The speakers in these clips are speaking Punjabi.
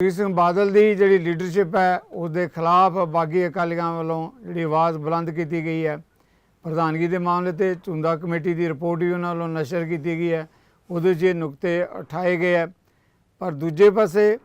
ਸੁਖਬੀਰ ਸਿੰਘ ਬਾਦਲ ਦੀ ਜਿਹੜੀ ਲੀਡਰਸ਼ਿਪ ਹੈ ਉਸ ਦੇ ਖਿਲਾਫ ਬਾਗੀ ਅਕਾਲੀਆਂ ਵੱਲੋਂ ਜਿਹੜੀ ਆਵਾਜ਼ ਬੁਲੰਦ ਕੀਤੀ ਗਈ ਹੈ। ਪ੍ਰਧਾਨਗੀ ਦੇ ਮਾਮਲੇ ਤੇ ਝੁੰਦਾ ਕਮੇਟੀ ਦੀ ਰਿਪੋਰਟ ਵੀ ਉਹਨਾਂ ਵੱਲੋਂ ਨਸ਼ਰ ਕੀਤੀ ਗਈ ਹੈ। ਉਹਦੇ 'ਚ ਨੁਕਤੇ ਉਠਾਏ ਗਏ ਹੈ। ਪਰ ਦੂਜੇ ਪਾਸੇ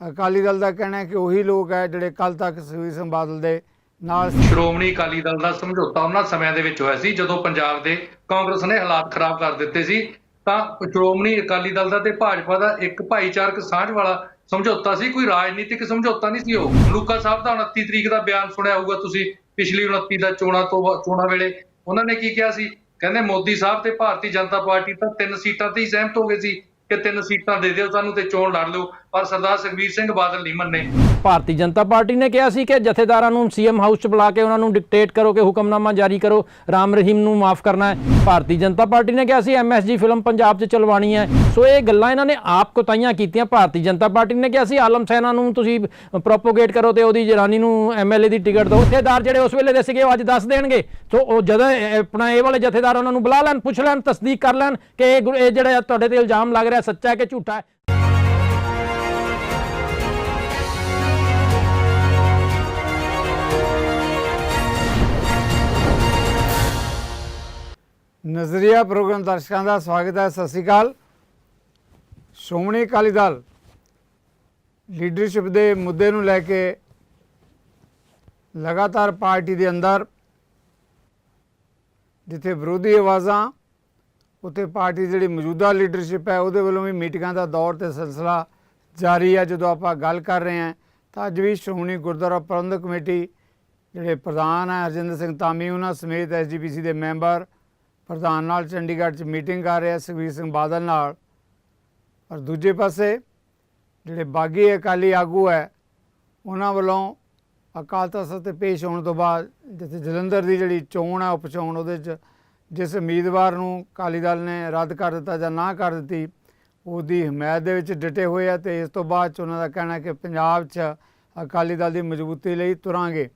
ਅਕਾਲੀ ਦਲ ਦਾ ਕਹਿਣਾ ਹੈ ਕਿ ਉਹੀ ਲੋਕ ਹੈ ਜਿਹੜੇ ਕੱਲ ਤੱਕ ਸੁਖਬੀਰ ਸਿੰਘ ਬਾਦਲ ਦੇ ਨਾਲ ਸ਼੍ਰੋਮਣੀ ਅਕਾਲੀ ਦਲ ਦਾ ਸਮਝੌਤਾ ਉਹਨਾਂ ਸਮਿਆਂ ਦੇ ਵਿੱਚ ਹੋਇਆ ਸੀ, ਜਦੋਂ ਪੰਜਾਬ ਦੇ ਕਾਂਗਰਸ ਨੇ ਹਾਲਾਤ ਖਰਾਬ ਕਰ ਦਿੱਤੇ ਸੀ। ਤਾਂ ਸ਼੍ਰੋਮਣੀ ਅਕਾਲੀ ਦਲ ਦਾ ਤੇ ਭਾਜਪਾ ਦਾ ਇੱਕ ਭਾਈਚਾਰਕ ਸਾਂਝ ਵਾਲਾ ਸਮਝੌਤਾ ਸੀ, ਕੋਈ ਰਾਜਨੀਤਿਕ ਸਮਝੌਤਾ ਨਹੀਂ ਸੀ ਉਹ। ਮਲੂਕਾ ਸਾਹਿਬ ਦਾ 29 ਤਰੀਕ ਦਾ ਬਿਆਨ ਸੁਣਿਆ ਹੋਊਗਾ ਤੁਸੀਂ, ਪਿਛਲੀ 29 ਦਾ ਚੋਣਾਂ ਤੋਂ ਬਾ- ਚੋਣਾਂ ਵੇਲੇ। ਉਹਨਾਂ ਨੇ ਕੀ ਕਿਹਾ ਸੀ? ਕਹਿੰਦੇ ਮੋਦੀ ਸਾਹਿਬ ਤੇ ਭਾਰਤੀ ਜਨਤਾ ਪਾਰਟੀ ਤਾਂ ਤਿੰਨ ਸੀਟਾਂ ਤੇ ਹੀ ਸਹਿਮਤ ਹੋ ਗਏ ਸੀ। ਕਿ ਤਿੰਨ ਸੀਟਾਂ ਦੇ ਦਿਓ ਸਾਨੂੰ ਤੇ ਚੋਣ ਲੜ ਲਿਓ, ਪਰ ਸਰਦਾਰ ਸੁਖਬੀਰ ਸਿੰਘ ਬਾਦਲ ਨਹੀਂ ਮੰਨੇ। ਭਾਰਤੀ ਜਨਤਾ ਪਾਰਟੀ ਨੇ ਕਿਹਾ ਸੀ ਕਿ ਜਥੇਦਾਰਾਂ ਨੂੰ ਸੀਐਮ ਹਾਊਸ 'ਚ ਬੁਲਾ ਕੇ ਉਹਨਾਂ ਨੂੰ ਡਿਕਟੇਟ ਕਰੋ ਕਿ ਹੁਕਮਨਾਮਾ ਜਾਰੀ ਕਰੋ, ਰਾਮ ਰਹੀਮ ਨੂੰ ਮਾਫ ਕਰਨਾ ਹੈ। ਭਾਰਤੀ ਜਨਤਾ ਪਾਰਟੀ ਨੇ ਕਿਹਾ ਸੀ ਐਮਐਸਜੀ ਫਿਲਮ ਪੰਜਾਬ 'ਚ ਚਲਵਾਣੀ ਹੈ। ਸੋ ਇਹ ਗੱਲਾਂ ਇਹਨਾਂ ਨੇ ਆਪ ਕੋਤਾਈਆਂ ਕੀਤੀਆਂ। ਭਾਰਤੀ ਜਨਤਾ ਪਾਰਟੀ ਨੇ ਕਿਹਾ ਸੀ, ਆਲਮ ਸੈਨਾ ਨੂੰ ਤੁਸੀਂ ਪ੍ਰੋਪੋਗੇਟ ਕਰੋ ਤੇ ਉਹਦੀ ਜਰਾਨੀ ਨੂੰ ਐਮਐਲਏ ਦੀ ਟਿਕਟ ਦਿਓ। ਜਥੇਦਾਰ ਜਿਹੜੇ ਉਸ ਵੇਲੇ ਦੇ ਸੀਗੇ, ਉਹ ਅੱਜ ਦੱਸ ਦੇਣਗੇ। ਸੋ ਉਹ ਜਦੋਂ ਆਪਣਾ ਇਹ ਵਾਲੇ ਜਥੇਦਾਰ ਉਹਨਾਂ ਨੂੰ ਬੁਲਾ ਲੈਣ, ਪੁੱਛ ਲੈਣ, ਤਸਦੀਕ ਕਰ ਲੈਣ ਕਿ ਇਹ ਗੁ- ਤੁਹਾਡੇ ਤੇ ਇਲਜ਼ਾਮ ਲੱਗ ਰਿਹਾ ਸੱਚਾ ਹੈ ਕਿ ਝੂਠਾ ਹੈ? ਨਜ਼ਰੀਆ ਪ੍ਰੋਗਰਾਮ ਦਰਸ਼ਕਾਂ ਦਾ ਸਵਾਗਤ ਹੈ, ਸਤਿ ਸ਼੍ਰੀ ਅਕਾਲ। ਸ਼੍ਰੋਮਣੀ ਅਕਾਲੀ ਦਲ ਲੀਡਰਸ਼ਿਪ ਦੇ ਮੁੱਦੇ ਨੂੰ ਲੈ ਕੇ ਲਗਾਤਾਰ ਪਾਰਟੀ ਦੇ ਅੰਦਰ ਜਿੱਥੇ ਵਿਰੋਧੀ ਆਵਾਜ਼ਾਂ ਉੱਥੇ ਪਾਰਟੀ ਦੀ ਜਿਹੜੀ ਮੌਜੂਦਾ ਲੀਡਰਸ਼ਿਪ ਹੈ, ਉਹਦੇ ਵੱਲੋਂ ਵੀ ਮੀਟਿੰਗਾਂ ਦਾ ਦੌਰ ਤੇ ਸਿਲਸਿਲਾ ਜਾਰੀ ਹੈ। ਜਦੋਂ ਆਪਾਂ ਗੱਲ ਕਰ ਰਹੇ ਹਾਂ, ਤਾਂ ਅੱਜ ਵੀ ਸ਼੍ਰੋਮਣੀ ਗੁਰਦੁਆਰਾ ਪ੍ਰਬੰਧਕ ਕਮੇਟੀ ਜਿਹੜੇ ਪ੍ਰਧਾਨ ਹੈ, ਹਰਜਿੰਦਰ ਸਿੰਘ ਤਾਮੀ ਉਹਨਾਂ ਸਮੇਤ ਐਸਜੀਪੀਸੀ ਦੇ ਮੈਂਬਰ ਪ੍ਰਧਾਨ ਨਾਲ ਚੰਡੀਗੜ੍ਹ 'ਚ ਮੀਟਿੰਗ ਕਰ ਰਿਹਾ, ਸੁਖਬੀਰ ਸਿੰਘ ਬਾਦਲ ਨਾਲ। ਪਰ ਦੂਜੇ ਪਾਸੇ ਜਿਹੜੇ ਬਾਗੀ ਅਕਾਲੀ ਆਗੂ ਹੈ, ਉਹਨਾਂ ਵੱਲੋਂ ਅਕਾਲ ਤਖਤ ਤੇ ਪੇਸ਼ ਹੋਣ ਤੋਂ ਬਾਅਦ ਜਿੱਥੇ ਜਲੰਧਰ ਦੀ ਜਿਹੜੀ ਚੋਣ ਹੈ ਉਪ ਚੋਣ ਉਹਦੇ 'ਚ ਜਿਸ ਉਮੀਦਵਾਰ ਨੂੰ ਅਕਾਲੀ ਦਲ ਨੇ ਰੱਦ ਕਰ ਦਿੱਤਾ ਜਾਂ ਨਾ ਕਰ ਦਿੱਤੀ ਉਹਦੀ ਹਮਾਇਤ ਦੇ ਵਿੱਚ ਡਟੇ ਹੋਏ ਆ ਤੇ ਇਸ ਤੋਂ ਬਾਅਦ 'ਚ ਉਹਨਾਂ ਦਾ ਕਹਿਣਾ ਕਿ ਪੰਜਾਬ 'ਚ ਅਕਾਲੀ ਦਲ ਦੀ ਮਜ਼ਬੂਤੀ ਲਈ ਤੁਰਾਂਗੇ।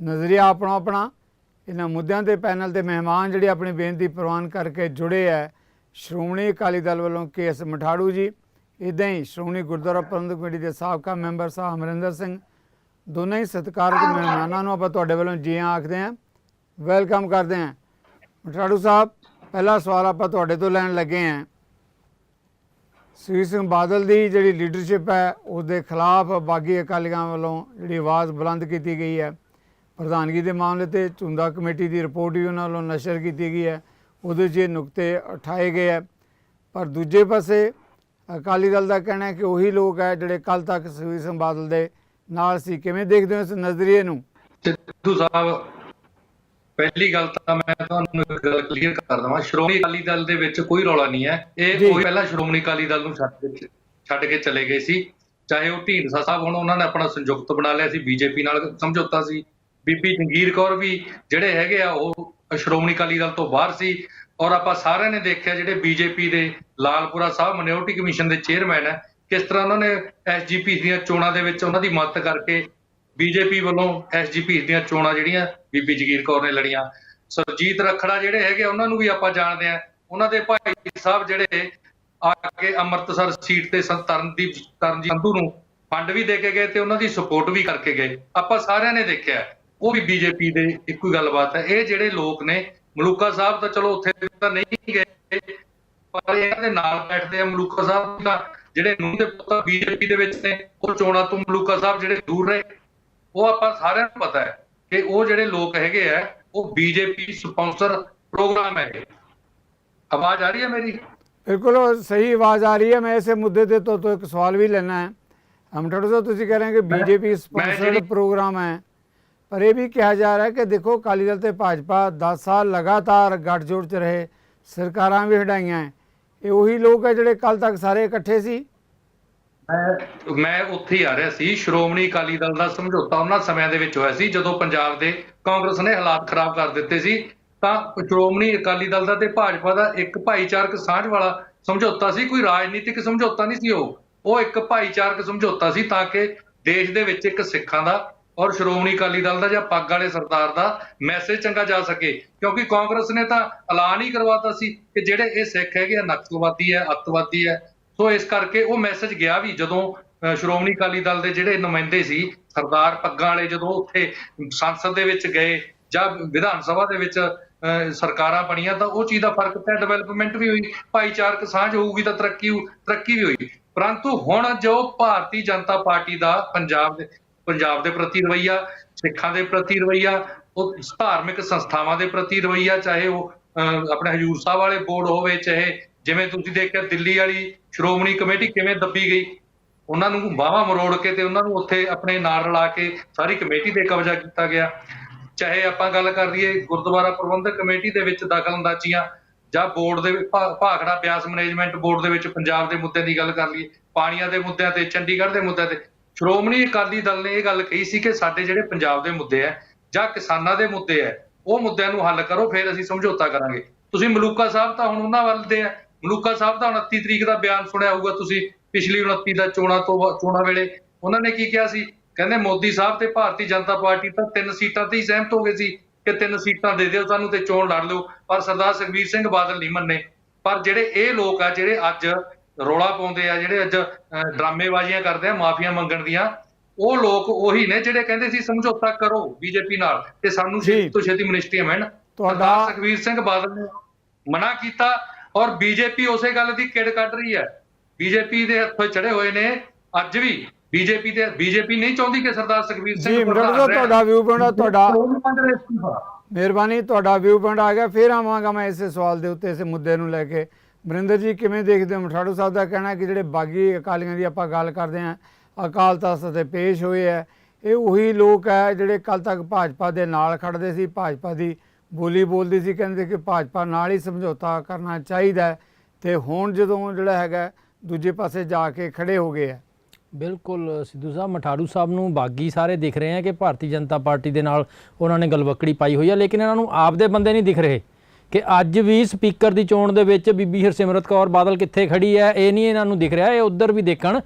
ਨਜ਼ਰੀਆ ਆਪਣਾ ਆਪਣਾ ਇਹਨਾਂ ਮੁੱਦਿਆਂ ਦੇ ਪੈਨਲ ਦੇ ਮਹਿਮਾਨ ਜਿਹੜੇ ਆਪਣੀ ਬੇਨਤੀ ਪ੍ਰਵਾਨ ਕਰਕੇ ਜੁੜੇ ਹੈ ਸ਼੍ਰੋਮਣੀ ਅਕਾਲੀ ਦਲ ਵੱਲੋਂ ਕੇਐਸ ਮਠਾੜੂ ਜੀ ਇਦਾਂ ਹੀ ਸ਼੍ਰੋਮਣੀ ਗੁਰਦੁਆਰਾ ਪ੍ਰਬੰਧਕ ਕਮੇਟੀ ਦੇ ਸਾਬਕਾ ਮੈਂਬਰ ਸਾਹਿਬ ਅਮਰਿੰਦਰ ਸਿੰਘ ਦੋਨਾਂ ਹੀ ਸਤਿਕਾਰਯੋਗ ਮਹਿਮਾਨਾਂ ਨੂੰ ਆਪਾਂ ਤੁਹਾਡੇ ਵੱਲੋਂ ਜੀ ਆਖਦੇ ਹਾਂ ਵੈਲਕਮ ਕਰਦੇ ਹਾਂ ਮਠਾੜੂ ਸਾਹਿਬ, ਪਹਿਲਾ ਸਵਾਲ ਆਪਾਂ ਤੁਹਾਡੇ ਤੋਂ ਲੈਣ ਲੱਗੇ ਹਾਂ ਸੁਖਬੀਰ ਸਿੰਘ ਬਾਦਲ ਦੀ ਜਿਹੜੀ ਲੀਡਰਸ਼ਿਪ ਹੈ ਉਸ ਦੇ ਖਿਲਾਫ ਬਾਗੀ ਅਕਾਲੀਆਂ ਵੱਲੋਂ ਜਿਹੜੀ ਆਵਾਜ਼ ਬੁਲੰਦ ਕੀਤੀ ਗਈ ਹੈ। ਪ੍ਰਧਾਨਗੀ ਦੇ ਮਾਮਲੇ ਤੇ ਝੁੰਦਾ ਕਮੇਟੀ ਦੀ ਰਿਪੋਰਟ ਵੀ ਉਹਨਾਂ ਵੱਲੋਂ ਨਸ਼ਰ ਕੀਤੀ ਗਈ ਹੈ। ਉਹਦੇ 'ਚ ਇਹ ਨੁਕਤੇ ਉਠਾਏ ਗਏ ਹੈ। ਪਰ ਦੂਜੇ ਪਾਸੇ ਅਕਾਲੀ ਦਲ ਦਾ ਕਹਿਣਾ ਹੈ ਕਿ ਉਹੀ ਲੋਕ ਹੈ ਜਿਹੜੇ ਕੱਲ ਤੱਕ ਸੁਖਬੀਰ ਸਿੰਘ ਬਾਦਲ ਦੇ ਨਾਲ ਸੀ। ਕਿਵੇਂ ਦੇਖਦੇ ਹੋ ਇਸ ਨਜ਼ਰੀਏ ਨੂੰ? ਸਿੱਧੂ ਸਾਹਿਬ ਪਹਿਲੀ ਗੱਲ ਤਾਂ ਮੈਂ ਤੁਹਾਨੂੰ ਇੱਕ ਗੱਲ ਕਲੀਅਰ ਕਰ ਦਵਾਂ ਸ਼੍ਰੋਮਣੀ ਅਕਾਲੀ ਦਲ ਦੇ ਵਿੱਚ ਕੋਈ ਰੌਲਾ ਨਹੀਂ ਹੈ। ਇਹ। ਕੋਈ ਪਹਿਲਾਂ ਸ਼੍ਰੋਮਣੀ ਅਕਾਲੀ ਦਲ ਨੂੰ ਛੱਡ ਕੇ ਛੱਡ ਕੇ ਚਲੇ ਗਏ ਸੀ। ਚਾਹੇ ਉਹ ਢੀਂਡਸਾ ਸਾਹਿਬ ਹੁਣ ਉਹਨਾਂ ਨੇ ਆਪਣਾ ਸੰਯੁਕਤ ਬਣਾ ਲਿਆ ਸੀ ਬੀਜੇਪੀ ਨਾਲ ਸਮਝੌਤਾ ਸੀ। ਬੀਬੀ ਜੰਗੀਰ ਕੌਰ ਵੀ ਜਿਹੜੇ ਹੈਗੇ ਆ ਉਹ ਸ਼੍ਰੋਮਣੀ ਅਕਾਲੀ ਦਲ ਤੋਂ ਬਾਹਰ ਸੀ। ਔਰ ਆਪਾਂ ਸਾਰਿਆਂ ਨੇ ਦੇਖਿਆ ਜਿਹੜੇ ਬੀਜੇਪੀ ਦੇ ਲਾਲਪੁਰਾ ਸਾਹਿਬ ਮਿਨੋਰਟੀ ਕਮਿਸ਼ਨ ਦੇ ਚੇਅਰਮੈਨ ਹੈ ਕਿਸ ਤਰ੍ਹਾਂ ਉਹਨਾਂ ਨੇ ਐਸਜੀਪੀ ਦੀਆਂ ਚੋਣਾਂ ਦੇ ਵਿੱਚ ਉਹਨਾਂ ਦੀ ਮਦਦ ਕਰਕੇ ਬੀਜੇਪੀ ਵੱਲੋਂ ਐਸਜੀਪੀ ਦੀਆਂ ਚੋਣਾਂ ਜਿਹੜੀਆਂ ਬੀਬੀ ਜਗੀਰ ਕੌਰ ਨੇ ਲੜੀਆਂ। ਸਰਜੀਤ ਰਖੜਾ ਜਿਹੜੇ ਹੈਗੇ ਉਹਨਾਂ ਨੂੰ ਵੀ ਆਪਾਂ ਜਾਣਦੇ ਆ ਉਹਨਾਂ ਦੇ ਭਾਈ ਸਾਹਿਬ ਜਿਹੜੇ ਆ ਕੇ ਅੰਮ੍ਰਿਤਸਰ ਸੀਟ ਤੇ ਤਰਨਦੀਪ ਤਰਨਜੀਤ ਸੰਧੂ ਨੂੰ ਫੰਡ ਵੀ ਦੇ ਕੇ ਗਏ ਤੇ ਉਹਨਾਂ ਦੀ ਸਪੋਰਟ ਵੀ ਕਰਕੇ ਗਏ। ਆਪਾਂ ਸਾਰਿਆਂ ਨੇ ਦੇਖਿਆ ਉਹ ਵੀ ਬੀਜੇਪੀ ਦੇ ਇੱਕੋ ਹੀ ਗੱਲਬਾਤ ਹੈ। ਇਹ ਜਿਹੜੇ ਲੋਕ ਨੇ, ਮਲੂਕਾ ਸਾਹਿਬ ਤਾਂ ਚਲੋ ਉੱਥੇ ਤਾਂ ਨਹੀਂ ਗਏ, ਪਰ ਇਹਨਾਂ ਦੇ ਨਾਲ ਬੈਠਦੇ ਆ ਮਲੂਕਾ ਸਾਹਿਬ ਦਾ ਜਿਹੜੇ ਨੂੰ ਦੇ ਪੁੱਤ ਬੀਜੇਪੀ ਦੇ ਵਿੱਚ ਨੇ, ਉਹ ਚੋਣਾਂ ਤੋਂ ਮਲੂਕਾ ਸਾਹਿਬ ਜਿਹੜੇ ਦੂਰ ਰਹੇ ਉਹ ਆਪਾਂ ਸਾਰਿਆਂ ਨੂੰ ਪਤਾ ਹੈ ਕਿ ਉਹ ਜਿਹੜੇ ਲੋਕ ਹੈਗੇ ਆ ਉਹ ਬੀਜੇਪੀ ਸਪਾਂਸਰ ਪ੍ਰੋਗਰਾਮ ਹੈ। ਆਵਾਜ਼ ਆ ਰਹੀ ਹੈ ਮੇਰੀ? ਬਿਲਕੁਲ ਸਹੀ ਆਵਾਜ਼ ਆ ਰਹੀ ਹੈ। ਮੈਂ ਇਸੇ ਮੁੱਦੇ ਤੇ ਤੋਂ ਤੋਂ ਇੱਕ ਸਵਾਲ ਵੀ ਲੈਣਾ ਹੈ। ਅਮਠੜ ਸਾਹਿਬ ਤੁਸੀਂ ਕਹਿ ਰਹੇ ਹੋ ਕਿ ਬੀਜੇਪੀ ਸਪਾਂਸਰਡ ਪ੍ਰੋਗਰਾਮ ਹੈ। ਪਰ ਇਹ ਵੀ ਕਿਹਾ ਜਾ ਰਿਹਾ ਹੈ ਕਿ ਦੇਖੋ ਅਕਾਲੀ ਦਲ ਤੇ ਭਾਜਪਾ 10 ਸਾਲ ਲਗਾਤਾਰ ਗੱਠਜੋੜ 'ਚ ਰਹੇ ਸਰਕਾਰਾਂ ਵੀ ਹਟਾਈਆਂ। ਇਹ ਉਹੀ ਲੋਕ ਹੈ ਜਿਹੜੇ ਕੱਲ ਤੱਕ ਸਾਰੇ ਇਕੱਠੇ ਸੀ। ਮੈਂ ਮੈਂ ਉੱਥੇ ਹੀ ਆ ਰਿਹਾ ਸੀ। ਸ਼੍ਰੋਮਣੀ ਅਕਾਲੀ ਦਲ ਦਾ ਸਮਝੌਤਾ ਉਹਨਾਂ ਸਮਿਆਂ ਦੇ ਵਿੱਚ ਹੋਇਆ ਸੀ, ਜਦੋਂ ਪੰਜਾਬ ਦੇ ਕਾਂਗਰਸ ਨੇ ਹਾਲਾਤ ਖਰਾਬ ਕਰ ਦਿੱਤੇ ਸੀ। ਤਾਂ ਸ਼੍ਰੋਮਣੀ ਅਕਾਲੀ ਦਲ ਦਾ ਤੇ ਭਾਜਪਾ ਦਾ ਇੱਕ ਭਾਈਚਾਰਕ ਸਾਂਝ ਵਾਲਾ ਸਮਝੌਤਾ ਸੀ। ਕੋਈ ਰਾਜਨੀਤਿਕ ਸਮਝੌਤਾ ਨਹੀਂ ਸੀ ਉਹ। ਉਹ ਇੱਕ ਭਾਈਚਾਰਕ ਸਮਝੌਤਾ ਸੀ ਤਾਂ ਕਿ ਦੇਸ਼ ਦੇ ਵਿੱਚ ਇੱਕ ਸਿੱਖਾਂ ਦਾ ਔਰ ਸ਼੍ਰੋਮਣੀ ਅਕਾਲੀ ਦਲ ਦਾ ਜਾਂ ਪੱਗ ਵਾਲੇ ਸਰਦਾਰ ਦਾ ਮੈਸੇਜ ਚੰਗਾ ਜਾ ਸਕੇ। ਕਿਉਂਕਿ ਕਾਂਗਰਸ ਨੇ ਤਾਂ ਐਲਾਨ ਹੀ ਕਰਵਾਤਾ ਸੀ ਕਿ ਜਿਹੜੇ ਇਹ ਸਿੱਖ ਹੈਗੇ ਆ ਨਕਸਲਵਾਦੀ ਹੈ, ਅੱਤਵਾਦੀ ਹੈ ਸੋ ਇਸ ਕਰਕੇ ਉਹ ਮੈਸੇਜ ਗਿਆ ਵੀ ਜਦੋਂ ਅਹ ਸ਼੍ਰੋਮਣੀ ਅਕਾਲੀ ਦਲ ਦੇ ਜਿਹੜੇ ਨੁਮਾਇੰਦੇ ਸੀ ਸਰਦਾਰ ਪੱਗਾਂ ਵਾਲੇ ਜਦੋਂ ਉੱਥੇ ਸੰਸਦ ਦੇ ਵਿੱਚ ਗਏ ਜਾਂ ਵਿਧਾਨ ਸਭਾ ਦੇ ਵਿੱਚ ਸਰਕਾਰਾਂ ਬਣੀਆਂ ਤਾਂ ਉਹ ਚੀਜ਼ ਦਾ ਫ਼ਰਕ ਪਿਆ ਡਿਵੈਲਪਮੈਂਟ ਵੀ ਹੋਈ ਭਾਈਚਾਰਕ ਸਾਂਝ ਹੋਊਗੀ ਤਾਂ ਤਰੱਕੀ ਤਰੱਕੀ ਵੀ ਹੋਈ। ਪਰੰਤੂ ਹੁਣ ਜੋ ਭਾਰਤੀ ਜਨਤਾ ਪਾਰਟੀ ਦਾ ਪੰਜਾਬ ਦੇ ਪੰਜਾਬ ਦੇ ਪ੍ਰਤੀ ਰਵਈਆ ਸਿੱਖਾਂ ਦੇ ਪ੍ਰਤੀ ਰਵਈਆ ਉਹ ਧਾਰਮਿਕ ਸੰਸਥਾਵਾਂ ਦੇ ਪ੍ਰਤੀ ਰਵਈਆ ਚਾਹੇ ਉਹ ਅਹ, ਆਪਣੇ ਹਜੂਰ ਸਾਹਿਬ ਵਾਲੇ ਬੋਰਡ ਹੋਵੇ ਚਾਹੇ ਜਿਵੇਂ ਤੁਸੀਂ ਦੇਖਿਆ ਦਿੱਲੀ ਵਾਲੀ ਸ਼੍ਰੋਮਣੀ ਕਮੇਟੀ ਕਿਵੇਂ ਦੱਬੀ ਗਈ? ਉਹਨਾਂ ਨੂੰ ਬਾਹਾਂ ਮਰੋੜ ਕੇ ਤੇ ਉਹਨਾਂ ਨੂੰ ਉੱਥੇ ਆਪਣੇ ਨਾਲ ਰਲਾ ਕੇ ਸਾਰੀ ਕਮੇਟੀ ਤੇ ਕਬਜ਼ਾ ਕੀਤਾ ਗਿਆ। ਚਾਹੇ ਆਪਾਂ ਗੱਲ ਕਰ ਲਈਏ ਗੁਰਦੁਆਰਾ ਪ੍ਰਬੰਧਕ ਕਮੇਟੀ ਦੇ ਵਿੱਚ ਦਖਲਅੰਦਾਜ਼ੀਆਂ ਜਾਂ ਬੋਰਡ ਦੇ ਭਾਖੜਾ ਬਿਆਸ ਮੈਨੇਜਮੈਂਟ ਬੋਰਡ ਦੇ ਵਿੱਚ ਪੰਜਾਬ ਦੇ ਮੁੱਦਿਆਂ ਦੀ ਗੱਲ ਕਰ ਲਈਏ, ਪਾਣੀਆਂ ਦੇ ਮੁੱਦਿਆਂ ਤੇ, ਚੰਡੀਗੜ੍ਹ ਦੇ ਮੁੱਦਿਆਂ ਤੇ, ਸ਼੍ਰੋਮਣੀ ਅਕਾਲੀ ਦਲ ਨੇ ਇਹ ਗੱਲ ਕਹੀ ਸੀ ਕਿ ਸਾਡੇ ਜਿਹੜੇ ਪੰਜਾਬ ਦੇ ਮੁੱਦੇ ਆ ਜਾਂ ਕਿਸਾਨਾਂ ਦੇ ਮੁੱਦੇ ਆ ਉਹ ਮੁੱਦਿਆਂ ਨੂੰ ਹੱਲ ਕਰੋ, ਫਿਰ ਅਸੀਂ ਸਮਝੌਤਾ ਕਰਾਂਗੇ। ਤੁਸੀਂ ਮਲੂਕਾ ਸਾਹਿਬ ਤਾਂ ਹੁਣ ਉਹਨਾਂ ਵੱਲ ਦੇ ਆ ਮਲੂਕਾ ਸਾਹਿਬ ਦਾ 29 ਤਰੀਕ ਦਾ ਬਿਆਨ ਸੁਣਿਆ ਹੋਊਗਾ ਤੁਸੀਂ ਪਿਛਲੀ 29 ਦਾ ਚੋਣਾਂ ਤੋਂ ਚੋਣਾਂ ਵੇਲੇ। ਉਹਨਾਂ ਨੇ ਕੀ ਕਿਹਾ ਸੀ? ਕਹਿੰਦੇ ਮੋਦੀ ਸਾਹਿਬ ਤੇ ਭਾਰਤੀ ਜਨਤਾ ਪਾਰਟੀ ਤਾਂ ਤਿੰਨ ਸੀਟਾਂ ਤੇ ਹੀ ਸਹਿਮਤ ਹੋ ਗਏ ਸੀ ਕਿ ਤਿੰਨ ਸੀਟਾਂ ਦੇ ਦਿਓ ਸਾਨੂੰ ਤੇ ਚੋਣ ਲੜ ਲਿਓ। ਪਰ ਸਰਦਾਰ ਸੁਖਬੀਰ ਸਿੰਘ ਬਾਦਲ ਨਹੀਂ ਮੰਨੇ। ਪਰ ਜਿਹੜੇ ਇਹ ਲੋਕ ਆ ਜਿਹੜੇ ਅੱਜ ਰੌਲਾ ਪਾਉਂਦੇ ਆ ਜਿਹੜੇ ਅੱਜ ਡਰਾਮੇਬਾਜ਼ੀਆਂ ਕਰਦੇ ਆ ਮਾਫੀਆਂ ਮੰਗਣ ਦੀਆਂ ਉਹ ਲੋਕ ਉਹੀ ਨੇ ਜਿਹੜੇ ਕਹਿੰਦੇ ਸੀ ਸਮਝੌਤਾ ਕਰੋ ਬੀਜੇਪੀ ਨਾਲ ਤੇ ਸਾਨੂੰ। ਛੇਤੀ ਤੋਂ ਛੇਤੀ ਮਿਨਿਸਟਰੀਆਂ ਮਿਲਣ। ਤੁਹਾਡਾ- ਸਰਦਾਰ ਸੁਖਬੀਰ ਸਿੰਘ ਬਾਦਲ ਨੇ ਮਨਾ ਕੀਤਾ। ਔਰ ਬੀਜੇਪੀ ਉਸੇ ਗੱਲ ਦੀ ਕਿੜ ਕੱਢ ਰਹੀ ਹੈ। ਬੀਜੇਪੀ ਦੇ ਹੱਥੋਂ ਚੜੇ ਹੋਏ ਨੇ। ਅੱਜ ਵੀ ਬੀਜੇਪੀ ਦੇ ਬੀਜੇਪੀ ਨਹੀਂ ਚਾਹੁੰਦੀ ਕਿ ਸਰਦਾਰ ਸੁਖਬੀਰ ਸਿੰਘ ਜੀ। ਤੁਹਾਡਾ ਵਿਊ ਪੁਆਇੰਟ ਤੁਹਾਡਾ। ਮਿਹਰਬਾਨੀ ਤੁਹਾਡਾ ਵਿਊ ਪੁਆਇੰਟ ਆ ਗਿਆ। ਫਿਰ ਆਵਾਂਗਾ ਮੈਂ ਇਸੇ ਸਵਾਲ ਦੇ ਉੱਤੇ ਇਸੇ ਮੁੱਦੇ ਨੂੰ ਲੈ ਕੇ। ਵਰਿੰਦਰ ਜੀ ਕਿਵੇਂ ਦੇਖਦੇ ਹੋ? ਮਠਾੜੂ ਸਾਹਿਬ ਦਾ ਕਹਿਣਾ ਕਿ ਜਿਹੜੇ ਬਾਗੀ ਅਕਾਲੀਆਂ ਦੀ ਆਪਾਂ ਗੱਲ ਕਰਦੇ ਹਾਂ ਅਕਾਲ ਤਖਤ ਤੇ ਪੇਸ਼ ਹੋਏ ਹੈ ਇਹ ਉਹੀ ਲੋਕ ਹੈ ਜਿਹੜੇ ਕੱਲ ਤੱਕ ਭਾਜਪਾ ਦੇ ਨਾਲ ਖੜਦੇ ਸੀ ਭਾਜਪਾ ਦੀ ਬੋਲੀ ਬੋਲਦੀ ਸੀ, ਕਹਿੰਦੇ ਕਿ ਭਾਜਪਾ ਨਾਲ ਹੀ ਸਮਝੌਤਾ ਕਰਨਾ ਚਾਹੀਦਾ ਹੈ ਤੇ ਹੁਣ ਜਦੋਂ ਜਿਹੜਾ ਹੈਗਾ, ਦੂਜੇ ਪਾਸੇ ਜਾ ਕੇ ਖੜੇ ਹੋ ਗਏ ਹੈ ਬਿਲਕੁਲ, ਸਿੱਧੂ ਸਾਹਿਬ, ਮਠਾੜੂ ਸਾਹਿਬ ਨੂੰ ਬਾਗੀ ਸਾਰੇ ਦਿਖ ਰਹੇ ਆ ਕਿ ਭਾਰਤੀ ਜਨਤਾ ਪਾਰਟੀ ਦੇ ਨਾਲ ਉਹਨਾਂ ਨੇ ਗਲਵਕੜੀ ਪਾਈ ਹੋਈ ਹੈ ਲੇਕਿਨ ਇਹਨਾਂ ਨੂੰ ਆਪਦੇ ਬੰਦੇ ਨਹੀਂ ਦਿਖ ਰਹੇ। ਕਿ ਅੱਜ ਵੀ ਸਪੀਕਰ ਦੀ ਚੋਣ ਦੇ ਵਿੱਚ ਬੀਬੀ ਹਰਸਿਮਰਤ ਕੌਰ ਬਾਦਲ ਕਿੱਥੇ ਖੜੀ ਹੈ, ਇਹ ਨਹੀਂ ਇਹਨਾਂ ਨੂੰ ਦਿਖ ਰਿਹਾ, ਇਹ ਉੱਧਰ ਵੀ ਦੇਖਣ।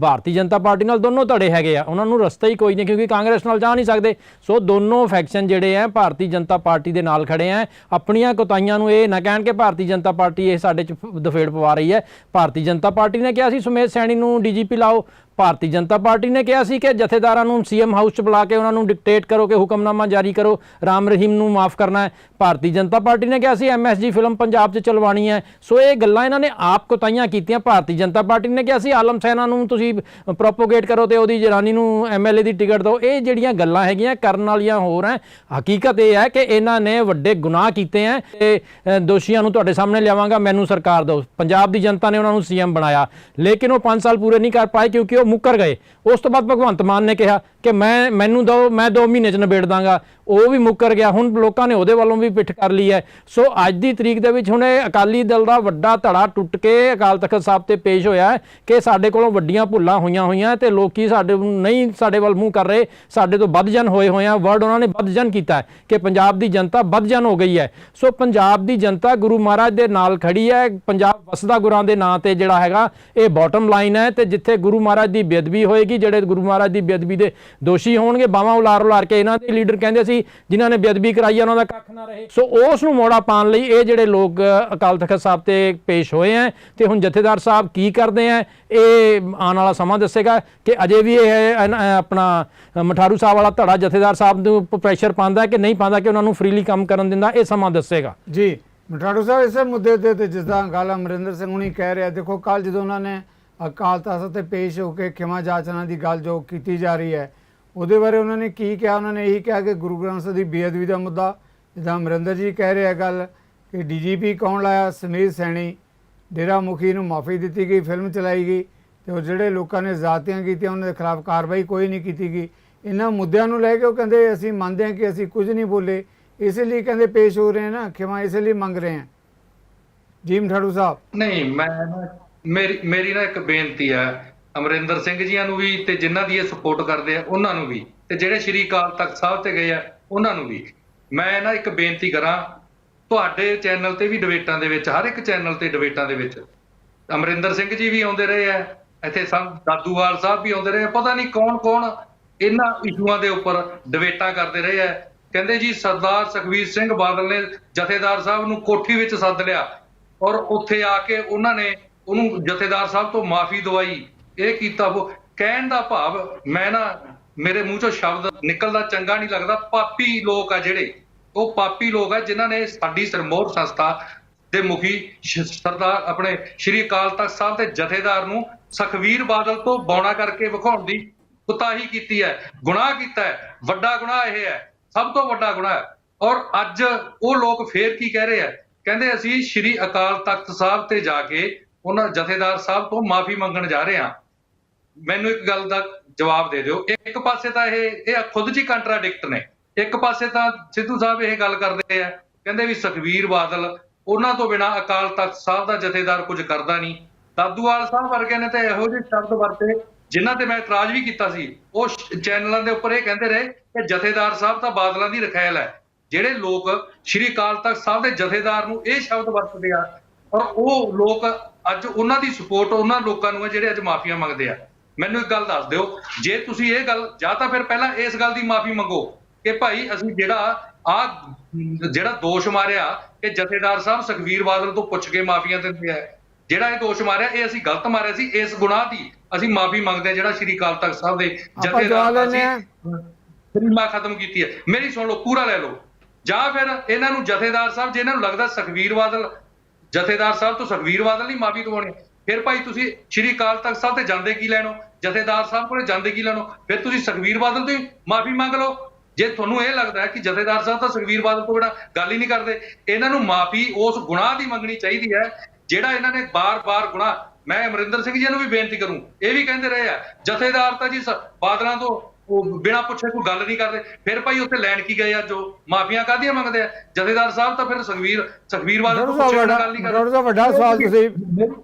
ਭਾਰਤੀ ਜਨਤਾ ਪਾਰਟੀ ਨਾਲ ਦੋਨੋਂ ਧੜੇ ਹੈਗੇ ਆ। ਉਹਨਾਂ ਨੂੰ ਰਸਤਾ ਹੀ ਕੋਈ ਨਹੀਂ, ਕਿਉਂਕਿ ਕਾਂਗਰਸ ਨਾਲ ਜਾ ਨਹੀਂ ਸਕਦੇ। ਸੋ ਦੋਨੋਂ ਫੈਕਸ਼ਨ ਜਿਹੜੇ ਆ, ਭਾਰਤੀ ਜਨਤਾ ਪਾਰਟੀ ਦੇ ਨਾਲ ਖੜੇ ਆ। ਆਪਣੀਆਂ ਕੋਤਾਹੀਆਂ ਨੂੰ ਇਹ ਨਾ ਕਹਿਣ ਕਿ ਭਾਰਤੀ ਜਨਤਾ ਪਾਰਟੀ ਇਹ ਸਾਡੇ ਚ ਦਫੇੜ ਪਵਾ ਰਹੀ ਹੈ। ਭਾਰਤੀ ਜਨਤਾ ਪਾਰਟੀ ਨੇ ਕਿਹਾ ਸੀ, ਸੁਮੇਧ ਸੈਣੀ ਨੂੰ ਡੀਜੀਪੀ ਲਾਓ। ਭਾਰਤੀ ਜਨਤਾ ਪਾਰਟੀ ਨੇ ਕਿਹਾ ਸੀ ਕਿ ਜਥੇਦਾਰਾਂ ਨੂੰ ਸੀਐਮ ਹਾਊਸ 'ਚ ਬੁਲਾ ਕੇ ਉਹਨਾਂ ਨੂੰ ਡਿਕਟੇਟ ਕਰੋ ਕਿ ਹੁਕਮਨਾਮਾ ਜਾਰੀ ਕਰੋ, ਰਾਮ ਰਹੀਮ ਨੂੰ ਮਾਫ ਕਰਨਾ ਹੈ। ਭਾਰਤੀ ਜਨਤਾ ਪਾਰਟੀ ਨੇ ਕਿਹਾ ਸੀ ਐਮਐਸਜੀ ਫਿਲਮ ਪੰਜਾਬ 'ਚ ਚਲਵਾਣੀ ਹੈ। ਸੋ ਇਹ ਗੱਲਾਂ ਇਹਨਾਂ ਨੇ ਆਪ ਕੋਤਾਹੀਆਂ ਕੀਤੀਆਂ। ਭਾਰਤੀ ਜਨਤਾ ਪਾਰਟੀ ਨੇ ਕਿਹਾ ਸੀ, ਆਲਮ ਸੈਨਾ ਨੂੰ ਤੁਸੀਂ ਪ੍ਰੋਪੋਗੇਟ ਕਰੋ ਤੇ ਉਹਦੀ ਜਰਾਨੀ ਨੂੰ ਐਮਐਲਏ ਦੀ ਟਿਕਟ ਦਿਓ। ਇਹ ਜਿਹੜੀਆਂ ਗੱਲਾਂ ਹੈਗੀਆਂ, ਕਰਨ ਵਾਲੀਆਂ ਹੋਰ ਹੈ। ਹਕੀਕਤ ਇਹ ਹੈ ਕਿ ਇਹਨਾਂ ਨੇ ਵੱਡੇ ਗੁਨਾਹ ਕੀਤੇ ਹੈ ਤੇ ਦੋਸ਼ੀਆਂ ਨੂੰ ਤੁਹਾਡੇ ਸਾਹਮਣੇ ਲਿਆਵਾਂਗਾ। ਮੈਨੂੰ ਸਰਕਾਰ ਦਿਓ। ਪੰਜਾਬ ਦੀ ਜਨਤਾ ਨੇ ਉਹਨਾਂ ਨੂੰ ਸੀਐਮ ਬਣਾਇਆ। ਲੇਕਿਨ ਉਹ 5 ਸਾਲ ਪੂਰੇ ਨਹੀਂ ਕਰ ਪਾਏ ਕਿਉਂਕਿ ਉਹ ਮੁੱਕਰ ਗਏ। ਉਸ ਤੋਂ ਬਾਅਦ ਭਗਵੰਤ ਮਾਨ ਨੇ ਕਿਹਾ ਕਿ ਮੈਂ, ਮੈਨੂੰ ਦੋ, ਮੈਂ 2 ਮਹੀਨੇ ਚ ਨਿਬੇੜ ਦਾਂਗਾ। ਉਹ ਵੀ ਮੁੱਕਰ ਗਿਆ। ਹੁਣ ਲੋਕਾਂ ਨੇ ਉਹਦੇ ਵੱਲੋਂ ਵੀ ਪਿੱਠ ਕਰ ਲਈ ਹੈ। ਸੋ ਅੱਜ ਦੀ ਤਰੀਕ ਦੇ ਵਿੱਚ ਹੁਣ ਇਹ ਅਕਾਲੀ ਦਲ ਦਾ ਵੱਡਾ ਧੜਾ ਟੁੱਟ ਕੇ ਅਕਾਲ ਤਖਤ ਸਾਹਿਬ ਤੇ ਪੇਸ਼ ਹੋਇਆ ਕਿ ਸਾਡੇ ਕੋਲੋਂ ਵੱਡੀਆਂ ਭੁੱਲਾਂ ਹੋਈਆਂ ਹੋਈਆਂ ਤੇ ਲੋਕੀ ਸਾਡੇ ਨਹੀਂ ਸਾਡੇ ਵੱਲ ਮੂੰਹ ਕਰ ਰਹੇ। ਸਾਡੇ ਤੋਂ ਵੱਧਜਨ ਹੋਏ ਹੋਏ ਆ। ਵਰਡ ਉਹਨਾਂ ਨੇ ਵੱਧਜਨ ਕੀਤਾ ਕਿ ਪੰਜਾਬ ਦੀ ਜਨਤਾ ਵੱਧਜਨ ਹੋ ਗਈ ਹੈ। ਸੋ ਪੰਜਾਬ ਦੀ ਜਨਤਾ ਗੁਰੂ ਮਹਾਰਾਜ ਦੇ ਨਾਲ ਖੜੀ ਹੈ। ਪੰਜਾਬ ਵਸਦਾ ਗੁਰਾਂ ਦੇ ਨਾਂ ਤੇ ਜਿਹੜਾ ਹੈਗਾ, ਇਹ ਬਾਟਮ ਲਾਈਨ ਹੈ ਤੇ ਜਿੱਥੇ ਗੁਰੂ ਮਹਾਰਾਜ ਦੀ ਬੇਅਦਬੀ ਹੋਏਗੀ ਜਿਹੜੇ ਗੁਰੂ ਮਹਾਰਾਜ ਦੀ ਬੇਅਦਬੀ ਦੇ ਦੋਸ਼ੀ ਹੋਣਗੇ ਬਾਹਾਂ ਉਲਾਰ ਉਲਾਰ ਕੇ ਇਹਨਾਂ ਦੇ ਲੀਡਰ ਕਹਿੰਦੇ ਸੀ ਜਿਨ੍ਹਾਂ ਨੇ ਬੇਅਦਬੀ ਕਰਾਈ ਉਹਨਾਂ ਦਾ ਕੱਖ ਨਾ ਰਹੇ। ਸੋ ਉਸ ਨੂੰ ਮੋੜਾ ਪਾਉਣ ਲਈ ਇਹ ਜਿਹੜੇ ਲੋਕ ਅਕਾਲ ਤਖਤ ਸਾਹਿਬ ਤੇ ਪੇਸ਼ ਹੋਏ ਹੈ ਤੇ ਹੁਣ ਜਥੇਦਾਰ ਸਾਹਿਬ ਕੀ ਕਰਦੇ ਹੈ ਇਹ ਆਉਣ ਵਾਲਾ ਸਮਾਂ ਦੱਸੇਗਾ ਕਿ ਅਜੇ ਵੀ ਇਹ ਆਪਣਾ ਅ, ਮਠਾਰੂ ਸਾਹਿਬ ਵਾਲਾ ਧੜਾ ਜਥੇਦਾਰ ਸਾਹਿਬ ਨੂੰ ਪ੍ਰੈਸ਼ਰ ਪਾਉਂਦਾ ਕਿ ਨਹੀਂ ਪਾਉਂਦਾ ਕਿ ਉਹਨਾਂ ਨੂੰ ਫ੍ਰੀਲੀ ਕੰਮ ਕਰਨ ਦਿੰਦਾ ਇਹ ਸਮਾਂ ਦੱਸੇਗਾ। ਜੀ ਮਠਾੜੂ ਸਾਹਿਬ ਇਸੇ ਮੁੱਦੇ ਤੇ ਜਿਸ ਤਰ੍ਹਾਂ ਗੱਲ ਅਮਰਿੰਦਰ ਸਿੰਘ ਹੁਣੀ ਕਹਿ ਰਿਹਾ ਦੇਖੋ ਕੱਲ ਜਦੋਂ ਉਹਨਾਂ ਨੇ ਅਕਾਲ ਤਖਤ ਤੇ ਪੇਸ਼ ਹੋ ਕੇ ਖਿਮਾ ਜਾਚਨਾ ਦੀ ਗੱਲ ਜੋ ਕੀਤੀ ਜਾ ਰਹੀ ਹੈ, ਉਹਦੇ ਬਾਰੇ ਉਹਨਾਂ ਨੇ ਕੀ ਕਿਹਾ? ਉਹਨਾਂ ਨੇ ਇਹੀ ਕਿਹਾ ਕਿ ਗੁਰੂ ਗ੍ਰੰਥ ਸਾਹਿਬ ਦੀ ਬੇਅਦਬੀ ਦਾ ਮੁੱਦਾ, ਜਿੱਦਾਂ ਅਮਰਿੰਦਰ ਜੀ ਕਹਿ ਰਿਹਾ ਗੱਲ, ਕਿ ਡੀਜੀਪੀ ਕੌਣ ਲਾਇਆ? ਸਮੀਰ ਸੈਣੀ। ਡੇਰਾ ਮੁਖੀ ਨੂੰ ਮਾਫੀ ਦਿੱਤੀ ਗਈ, ਫਿਲਮ ਚਲਾਈ ਗਈ, ਤੇ ਉਹ ਜਿਹੜੇ ਲੋਕਾਂ ਨੇ ਜ਼ਾਤੀਆਂ ਕੀਤੀਆਂ, ਉਹਨਾਂ ਦੇ ਖਿਲਾਫ ਕਾਰਵਾਈ ਕੋਈ ਨਹੀਂ ਕੀਤੀ ਗਈ। ਇਹਨਾਂ ਮੁੱਦਿਆਂ ਨੂੰ ਲੈ ਕੇ ਉਹ ਕਹਿੰਦੇ, ਅਸੀਂ ਮੰਨਦੇ ਹਾਂ ਕਿ ਅਸੀਂ ਕੁਝ ਨਹੀਂ ਬੋਲੇ। ਇਸ ਲਈ ਕਹਿੰਦੇ ਪੇਸ਼ ਹੋ ਰਹੇ ਹਾਂ ਨਾ, ਖਿਮਾ ਇਸ ਲਈ ਮੰਗ ਰਹੇ ਹਾਂ। ਜੀਮ ਠਾੜੂ ਸਾਹਿਬ। ਨਹੀਂ, ਮੈਂ ਮੇਰੀ ਮੇਰੀ ਨਾ ਇੱਕ ਬੇਨਤੀ ਹੈ, ਅਮਰਿੰਦਰ ਸਿੰਘ ਜੀਆਂ ਨੂੰ ਵੀ ਤੇ ਜਿਨ੍ਹਾਂ ਦੀ ਇਹ ਸਪੋਰਟ ਕਰਦੇ ਆ, ਉਹਨਾਂ ਨੂੰ ਵੀ ਤੇ ਜਿਹੜੇ ਸ਼੍ਰੀ ਅਕਾਲ ਤਖਤ ਸਾਹਿਬ ਤੇ ਗਏ ਆ, ਉਹਨਾਂ ਨੂੰ ਵੀ। ਮੈਂ ਨਾ ਇੱਕ ਬੇਨਤੀ ਕਰਾਂ, ਤੁਹਾਡੇ ਚੈਨਲ ਤੇ ਵੀ ਡਿਬੇਟਾਂ ਦੇ ਵਿੱਚ, ਹਰ ਇੱਕ ਚੈਨਲ ਤੇ ਡਿਬੇਟਾਂ ਦੇ ਵਿੱਚ, ਅਮਰਿੰਦਰ ਸਿੰਘ ਜੀ ਵੀ ਆਉਂਦੇ ਰਹੇ ਆ, ਇੱਥੇ ਸਭ ਦਾਦੂਵਾਲ ਸਾਹਿਬ ਵੀ ਆਉਂਦੇ ਰਹੇ ਆ, ਪਤਾ ਨਹੀਂ ਕੌਣ ਕੌਣ ਇਹਨਾਂ ਇਸ਼ੂਆਂ ਦੇ ਉੱਪਰ ਡਿਬੇਟਾਂ ਕਰਦੇ ਰਹੇ ਆ। ਕਹਿੰਦੇ ਜੀ, ਸਰਦਾਰ ਸੁਖਬੀਰ ਸਿੰਘ ਬਾਦਲ ਨੇ ਜਥੇਦਾਰ ਸਾਹਿਬ ਨੂੰ ਕੋਠੀ ਵਿੱਚ ਸੱਦ ਲਿਆ ਔਰ ਉੱਥੇ ਆ ਕੇ ਉਹਨਾਂ ਨੇ ਉਹਨੂੰ ਜਥੇਦਾਰ ਸਾਹਿਬ ਤੋਂ ਮਾਫੀ ਦਵਾਈ, ਇਹ ਕੀਤਾ ਉਹ। ਕਹਿਣ ਦਾ ਭਾਵ, ਮੈਂ ਨਾ ਮੇਰੇ ਮੂੰਹ ਚੋਂ ਸ਼ਬਦ ਨਿਕਲਦਾ ਚੰਗਾ ਨਹੀਂ ਲੱਗਦਾ, ਪਾਪੀ ਲੋਕ ਆ ਜਿਹੜੇ। ਉਹ ਪਾਪੀ ਲੋਕ ਆ ਜਿਨ੍ਹਾਂ ਨੇ ਸਾਡੀ ਸਰਮੋਰ ਸੰਸਥਾ ਦੇ ਮੁਖੀ ਸਰਦਾਰ ਆਪਣੇ ਸ਼੍ਰੀ ਅਕਾਲ ਤਖਤ ਸਾਹਿਬ ਦੇ ਜਥੇਦਾਰ ਨੂੰ ਸਖਵੀਰ ਬਾਦਲ ਤੋਂ ਬੌਣਾ ਕਰਕੇ ਵਿਖਾਉਣ ਦੀ ਕੁਤਾਹੀ ਕੀਤੀ ਹੈ, ਗੁਨਾਹ ਕੀਤਾ ਹੈ। ਵੱਡਾ ਗੁਨਾਹ ਇਹ ਹੈ, ਸਭ ਤੋਂ ਵੱਡਾ ਗੁਨਾਹ ਹੈ। ਔਰ ਅੱਜ ਉਹ ਲੋਕ ਫੇਰ ਕੀ ਕਹਿ ਰਹੇ ਆ ਕਹਿੰਦੇ ਅਸੀਂ ਸ਼੍ਰੀ ਅਕਾਲ ਤਖਤ ਸਾਹਿਬ ਤੇ ਜਾ ਕੇ ਉਹਨਾਂ ਜਥੇਦਾਰ ਸਾਹਿਬ ਤੋਂ ਮਾਫੀ ਮੰਗਣ ਜਾ ਰਹੇ ਹਾਂ। ਮੈਨੂੰ ਇੱਕ ਗੱਲ ਦਾ ਜਵਾਬ ਦੇ ਦਿਓ। ਇੱਕ ਪਾਸੇ ਤਾਂ ਇਹ ਇਹ ਖੁਦ 'ਚ ਕੰਟਰਾਡਿਕਟ ਨੇ। ਇੱਕ ਪਾਸੇ ਤਾਂ ਸਿੱਧੂ ਸਾਹਿਬ ਇਹ ਗੱਲ ਕਰਦੇ ਆ, ਕਹਿੰਦੇ ਵੀ ਸੁਖਵੀਰ ਬਾਦਲ ਉਹਨਾਂ ਤੋਂ ਬਿਨਾ ਅਕਾਲ ਤਖਤ ਸਾਹਿਬ ਦਾ ਜਥੇਦਾਰ ਕੁਝ ਕਰਦਾ ਨਹੀਂ। ਦਾਦੂਵਾਲ ਸਾਹਿਬ ਵਰਗੇ ਨੇ ਤਾਂ ਇਹੋ ਜਿਹੇ ਸ਼ਬਦ ਵਰਤੇ, ਜਿਨ੍ਹਾਂ ਤੇ ਮੈਂ ਇਤਰਾਜ਼ ਵੀ ਕੀਤਾ ਸੀ। ਉਹ ਚੈਨਲਾਂ ਦੇ ਉੱਪਰ ਇਹ ਕਹਿੰਦੇ ਰਹੇ ਕਿ ਜਥੇਦਾਰ ਸਾਹਿਬ ਤਾਂ ਬਾਦਲਾਂ ਦੀ ਰਖੈਲ ਹੈ। ਜਿਹੜੇ ਲੋਕ ਸ਼੍ਰੀ ਅਕਾਲ ਤਖਤ ਸਾਹਿਬ ਦੇ ਜਥੇਦਾਰ ਨੂੰ ਇਹ ਸ਼ਬਦ ਵਰਤਦੇ ਆ ਔਰ ਉਹ ਲੋਕ ਅੱਜ ਉਹਨਾਂ ਦੀ ਸਪੋਰਟ ਉਹਨਾਂ ਲੋਕਾਂ ਨੂੰ ਹੈ ਜਿਹੜੇ ਅੱਜ ਮਾਫੀਆਂ ਮੰਗਦੇ ਆ। ਮੈਨੂੰ ਇੱਕ ਗੱਲ ਦੱਸ ਦਿਓ ਜੇ ਤੁਸੀਂ ਇਹ ਗੱਲ ਜਾਂ ਤਾਂ ਫਿਰ ਪਹਿਲਾਂ ਇਸ ਗੱਲ ਦੀ ਮਾਫੀ ਮੰਗੋ ਕਿ ਭਾਈ ਅਸੀਂ ਜਿਹੜਾ ਆ ਜਿਹੜਾ ਦੋਸ਼ ਮਾਰਿਆ ਕਿ ਜਥੇਦਾਰ ਸਾਹਿਬ ਸੁਖਵੀਰ ਬਾਦਲ ਤੋਂ ਪੁੱਛ ਕੇ ਮਾਫੀਆਂ ਦਿੰਦੇ ਆ। ਜਿਹੜਾ ਇਹ ਦੋਸ਼ ਮਾਰਿਆ ਇਹ ਅਸੀਂ ਗਲਤ ਮਾਰਿਆ ਸੀ ਇਸ ਗੁਨਾਹ ਦੀ ਅਸੀਂ ਮਾਫੀ ਮੰਗਦੇ ਹਾਂ ਜਿਹੜਾ ਸ਼੍ਰੀ ਅਕਾਲ ਤਖਤ ਸਾਹਿਬ ਦੇ ਲੈਂਦੇ ਹਾਂ। ਫਰੀਮਾ ਖਤਮ ਕੀਤੀ ਹੈ। ਮੇਰੀ ਸੁਣ ਲਓ ਪੂਰਾ ਲੈ ਲਓ। ਜਾਂ ਫਿਰ ਇਹਨਾਂ ਨੂੰ ਜਥੇਦਾਰ ਸਾਹਿਬ ਜੇ ਇਹਨਾਂ ਨੂੰ ਲੱਗਦਾ ਸੁਖਵੀਰ ਬਾਦਲ ਜਥੇਦਾਰ ਸਾਹਿਬ, ਤੋਂ ਸੁਖਵੀਰ ਬਾਦਲ ਨਹੀਂ ਮਾਫੀ ਦਵਾਉਣੀ। ਫਿਰ ਭਾਈ ਤੁਸੀਂ ਸ਼੍ਰੀ ਅਕਾਲ ਤਖਤ ਸਾਹਿਬ ਤੇ ਜਾਂਦੇ ਕੀ ਲੈਣੋ? ਜਥੇਦਾਰ ਸਾਹਿਬ ਕੋਲੇ ਜਾਂਦੇ ਕੀ ਲੈਣੋ? ਫਿਰ ਤੁਸੀਂ ਸੁਖਵੀਰ ਬਾਦਲ ਤੋਂ ਹੀ ਮਾਫੀ ਮੰਗ ਲਓ। ਜੇ ਤੁਹਾਨੂੰ ਇਹ ਲੱਗਦਾ ਹੈ ਕਿ ਜਥੇਦਾਰ ਸਾਹਿਬ ਤਾਂ ਸੁਖਵੀਰ ਬਾਦਲ ਤੋਂ ਬਿਨਾਂ ਗੱਲ ਹੀ ਨਹੀਂ ਕਰਦੇ, ਇਹਨਾਂ ਨੂੰ ਮਾਫੀ ਉਸ ਗੁਨਾਹ ਦੀ ਮੰਗਣੀ ਚਾਹੀਦੀ ਹੈ, ਜਿਹੜਾ ਇਹਨਾਂ ਨੇ ਬਾਰ-ਬਾਰ ਗੁਨਾਹ ਮੈਂ ਅਮਰਿੰਦਰ ਸਿੰਘ ਜੀ ਨੂੰ ਵੀ ਬੇਨਤੀ ਕਰੂੰ, ਇਹ ਵੀ ਕਹਿੰਦੇ ਰਹੇ ਆ, ਜਥੇਦਾਰ ਤਾਂ ਜੀ ਬਾਦਲਾਂ ਤੋਂ ਉਹ ਬਿਨਾਂ ਪੁੱਛੇ ਕੋਈ ਗੱਲ ਨਹੀਂ ਕਰਦੇ। ਫਿਰ ਭਾਈ ਉੱਥੇ ਲੈਣ ਕੀ ਗਏ ਆ? ਜੋ ਮਾਫੀਆਂ ਕਾਹਦੀਆਂ ਮੰਗਦੇ ਆ? ਜਥੇਦਾਰ ਸਾਹਿਬ ਤਾਂ ਫਿਰ ਸੁਖਵੀਰ ਸੁਖਵੀਰ ਬਾਦਲ ਤੋਂ ਡਾਕਟਰ ਪੁੱਛੇ ਗੱਲ ਨਹੀਂ ਡਾਕਟਰ ਕਰਦੇ ਸਾਹਿਬ ਵੱਡਾ ਸਵਾਲ ਤੁਸੀਂ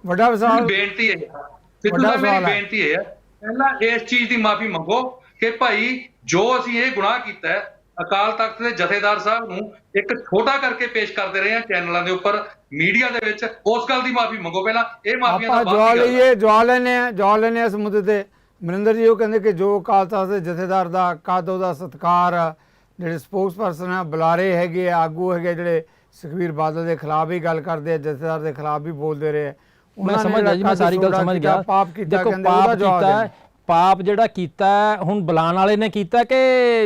ਵੱਡਾ ਸਵਾਲ ਬੇਨਤੀ ਹੈ ਸਿੱਧੂ ਸਾਹਿਬ ਮੇਰੀ। ਬੇਨਤੀ ਹੈ। ਪਹਿਲਾਂ ਇਸ ਚੀਜ਼ ਦੀ ਮਾਫੀ ਮੰਗੋ ਕਿ ਭਾਈ ਜੋ ਅਸੀਂ ਇਹ ਗੁਨਾਹ ਕੀਤਾ ਹੈ ਅਕਾਲ ਤਖਤ ਦੇ ਜਥੇਦਾਰ ਸਾਹਿਬ ਨੂੰ ਇੱਕ ਛੋਟਾ ਕਰਕੇ ਪੇਸ਼ ਕਰਦੇ ਰਹੇ ਹਾਂ ਚੈਨਲਾਂ ਦੇ ਉੱਪਰ ਮੀਡੀਆ ਦੇ ਵਿੱਚ ਉਸ ਗੱਲ ਦੀ ਮਾਫੀ ਮੰਗੋ ਪਹਿਲਾਂ। ਇਹ ਮਾਫੀਆਂ ਦਾ ਬਾਅਦ ਹੈ। ਲਈਏ ਜਵਾਬ ਲੈਣੇ ਆ ਜਵਾਬ ਲੈਣੇ ਇਸ ਮੁੱਦੇ ਤੇ। ਮਨਿੰਦਰ ਜੀ ਉਹ ਕਹਿੰਦੇ ਕਿ ਜੋ ਅਕਾਲ ਤਖਤ ਦੇ ਜਥੇਦਾਰ ਦਾ ਕੱਦ ਉਹਦਾ ਸਤਕਾਰ ਆ, ਜਿਹੜੇ ਸਪੋਕਸਪਰਸਨ ਆ ਬੁਲਾਰੇ ਹੈਗੇ ਆ, ਆਗੂ ਹੈਗੇ ਜਿਹੜੇ ਸੁਖਵੀਰ ਬਾਦਲ ਦੇ ਖਿਲਾਫ ਵੀ ਗੱਲ ਕਰਦੇ ਆ ਜਥੇਦਾਰ ਦੇ ਖਿਲਾਫ ਵੀ ਬੋਲਦੇ ਰਹੇ ਆ। ਉਹਨਾਂ ਨੇ ਸਮਝ ਗਿਆ ਜੀ ਮੈਂ ਸਾਰੀ ਗੱਲ ਸਮਝ ਗਿਆ ਪਾਪ ਕੀਤਾ ਕਹਿੰਦੇ ਉਹਦਾ ਜਵਾਬ। ਪਾਪ ਜਿਹੜਾ ਕੀਤਾ ਹੁਣ ਬੁਲਾਉਣ ਵਾਲੇ ਨੇ ਕੀਤਾ ਕਿ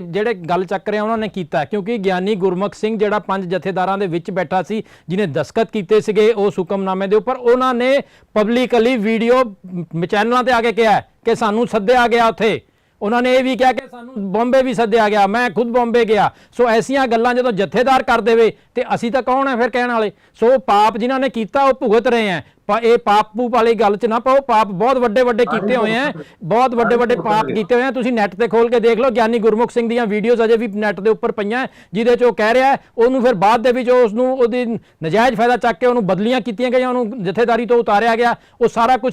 ਜਿਹੜੇ ਗੱਲ ਚੱਕ ਰਹੇ ਆ ਉਹਨਾਂ ਨੇ ਕੀਤਾ? ਕਿਉਂਕਿ ਗਿਆਨੀ ਗੁਰਮੁਖ ਸਿੰਘ ਜਿਹੜਾ ਪੰਜ ਜਥੇਦਾਰਾਂ ਦੇ ਵਿੱਚ ਬੈਠਾ ਸੀ ਜਿਨੇ ਦਸਖਤ ਕੀਤੇ ਸੀਗੇ ਉਸ ਹੁਕਮਨਾਮੇ ਦੇ ਉੱਪਰ, ਉਹਨਾਂ ਨੇ ਪਬਲਿਕਲੀ ਵੀਡੀਓ ਚੈਨਲਾਂ ਤੇ ਆ ਕੇ ਕਿਹਾ ਕਿ ਸਾਨੂੰ ਸੱਦਿਆ ਗਿਆ ਉੱਥੇ। ਉਹਨਾਂ ਨੇ ਇਹ ਵੀ ਕਿਹਾ ਕਿ ਸਾਨੂੰ ਬੰਬੇ ਵੀ ਸੱਦਿਆ ਗਿਆ, ਮੈਂ ਖੁਦ ਬੰਬੇ ਗਿਆ। ਸੋ ਐਸੀਆਂ ਗੱਲਾਂ ਜਦੋਂ ਜਥੇਦਾਰ ਕਰ ਦੇਵੇ, ਤੇ ਅਸੀਂ ਤਾਂ ਕੌਣ ਹੈ ਫਿਰ ਕਹਿਣ ਵਾਲੇ? ਸੋ ਪਾਪ ਜਿਨ੍ਹਾਂ ਨੇ ਕੀਤਾ, ਉਹ ਭੁਗਤ ਰਹੇ ਆ ਪਰ ਇਹ ਪਾਪ ਪੂਪ ਵਾਲੀ ਗੱਲ 'ਚ ਨਾ ਪਾਓ ਪਾਪ ਬਹੁਤ ਵੱਡੇ ਵੱਡੇ ਕੀਤੇ ਹੋਏ ਆ ਬਹੁਤ ਵੱਡੇ। ਵੱਡੇ ਪਾਪ ਕੀਤੇ ਹੋਏ ਆ। ਤੁਸੀਂ ਨੈਟ ਤੇ ਖੋਲ ਕੇ ਦੇਖ ਲਓ ਗਿਆਨੀ ਗੁਰਮੁਖ ਸਿੰਘ ਦੀਆਂ ਵੀਡੀਓਜ਼ ਅਜੇ ਵੀ ਨੈਟ ਦੇ ਉੱਪਰ ਪਈਆਂ ਜਿਹਦੇ 'ਚ ਉਹ ਕਹਿ ਰਿਹਾ ਉਹਨੂੰ ਫਿਰ ਬਾਅਦ ਦੇ ਵਿੱਚ ਉਸ ਨੂੰ ਉਹਦੀ ਨਜਾਇਜ਼ ਫਾਇਦਾ ਚੱਕ ਕੇ ਉਹਨੂੰ ਬਦਲੀਆਂ ਕੀਤੀਆਂ ਗਈਆਂ ਉਹਨੂੰ ਜਥੇਦਾਰੀ ਤੋਂ ਉਤਾਰਿਆ ਗਿਆ। ਉਹ ਸਾਰਾ ਕੁਝ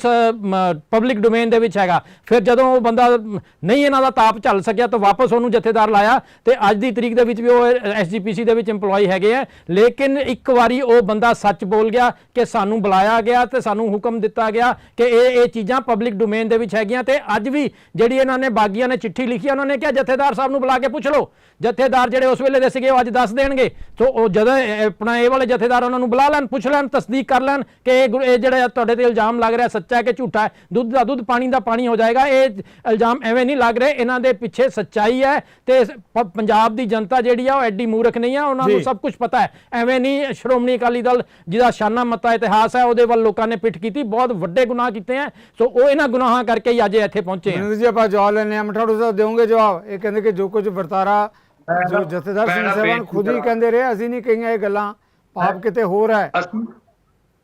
ਪਬਲਿਕ ਡੋਮੇਨ ਦੇ ਵਿੱਚ ਹੈਗਾ। ਫਿਰ ਜਦੋਂ ਉਹ ਬੰਦਾ ਨਹੀਂ ਇਹਨਾਂ ਦਾ ਤਾਪ ਝੱਲ ਸਕਿਆ ਤਾਂ ਵਾਪਸ ਉਹਨੂੰ ਜਥੇਦਾਰ ਲਾਇਆ ਤੇ ਅੱਜ ਦੀ ਤਰੀਕ ਦੇ ਵਿੱਚ ਵੀ ਉਹ ਐਸਜੀਪੀਸੀ ਦੇ ਵਿੱਚ EMPLOYE ਹੈਗੇ ਆ। ਲੇਕਿਨ ਇੱਕ ਵਾਰੀ ਉਹ ਬੰਦਾ ਸੱਚ ਬੋਲ ਗਿਆ ਕਿ ਸਾਨੂੰ ਬੁਲਾਇਆ ਗਿਆ ਤੇ ਸਾਨੂੰ ਹੁਕਮ ਦਿੱਤਾ ਗਿਆ ਕਿ ਇਹ ਇਹ ਚੀਜ਼ਾਂ ਪਬਲਿਕ ਡੋਮੇਨ ਦੇ ਵਿੱਚ ਹੈਗੀਆਂ ਤੇ ਅੱਜ ਵੀ ਜਿਹੜੀ ਇਹਨਾਂ ਨੇ ਬਾਗੀਆਂ ਨੇ ਚਿੱਠੀ ਲਿਖੀ ਉਹਨਾਂ ਨੇ ਕਿਹਾ ਜਥੇਦਾਰ ਸਾਹਿਬ ਨੂੰ ਬੁਲਾ ਕੇ ਪੁੱਛ ਲਓ। ਜਥੇਦਾਰ ਜਿਹੜੇ ਉਸ ਵੇਲੇ ਦੇ ਸੀਗੇ ਉਹ ਅੱਜ ਦੱਸ ਦੇਣਗੇ। ਸੋ ਉਹ ਜਦੋਂ ਆਪਣਾ ਇਹ ਵਾਲੇ ਜਥੇਦਾਰ ਉਹਨਾਂ ਨੂੰ ਬੁਲਾ ਲੈਣ ਪੁੱਛ ਲੈਣ ਤਸਦੀਕ ਕਰ ਲੈਣ ਕਿ ਇਹ ਜਿਹੜਾ ਤੁਹਾਡੇ ਤੇ ਇਲਜ਼ਾਮ ਲੱਗ ਰਿਹਾ ਸੱਚਾ ਹੈ ਕਿ ਝੂਠਾ ਹੈ। ਦੁੱਧ ਦਾ ਦੁੱਧ ਪਾਣੀ ਦਾ ਪਾਣੀ ਹੋ ਜਾਏਗਾ। ਇਹ ਇਲਜ਼ਾਮ ਐਵੇਂ ਨਹੀਂ ਲੱਗ ਰਹੇ। ਇਹਨਾਂ ਦੇ ਪਿੱਛੇ ਸੱਚਾਈ ਹੈ ਤੇ ਪੰਜਾਬ ਦੀ ਜਨਤਾ ਜਿਹੜੀ ਆ ਉਹ ਐਡੀ ਮੂਰਖ ਨਹੀਂ ਆ। ਉਹਨਾਂ ਨੂੰ। ਸਭ ਕੁਝ ਪਤਾ ਹੈ। ਐਵੇਂ ਨਹੀਂ ਸ਼੍ਰੋਮਣੀ ਅਕਾਲੀ ਦਲ ਜਿਹਦਾ ਸ਼ਾਨਾ ਮੱਤਾ ਇਤਿਹਾਸ ਹੈ ਉਹਦੇ ਵੱਲ ਲੋਕਾਂ ਨੇ ਪਿੱਠ ਕੀਤੀ। ਬਹੁਤ ਵੱਡੇ ਗੁਨਾਹ ਕੀਤੇ ਆ। ਸੋ ਉਹ ਇਹਨਾਂ ਗੁਨਾਹਾਂ ਕਰਕੇ ਹੀ ਅੱਜ ਇੱਥੇ ਪਹੁੰਚੇ ਆ। ਜੀ ਆਪਾਂ ਜਵਾਬ ਲੈਣੇ ਆ ਮਠਾੜੂ ਸਾਹਿਬ ਦੇਵੋਗੇ ਜਵਾਬ? ਇਹ ਕਹਿੰਦੇ ਕਿ ਜੋ ਕੁਝ ਵਰਤਾਰਾ ਜੋ ਜਥੇਦਾਰ ਸਿੰਘ ਸਾਹਿਬਾਨ ਖੁਦ ਹੀ। ਕਹਿੰਦੇ ਰਹੇ ਅਸੀਂ ਨਹੀਂ ਕਹੀਆਂ ਇਹ ਗੱਲਾਂ। ਪਾਪ ਕਿਤੇ ਹੋਰ ਹੈ।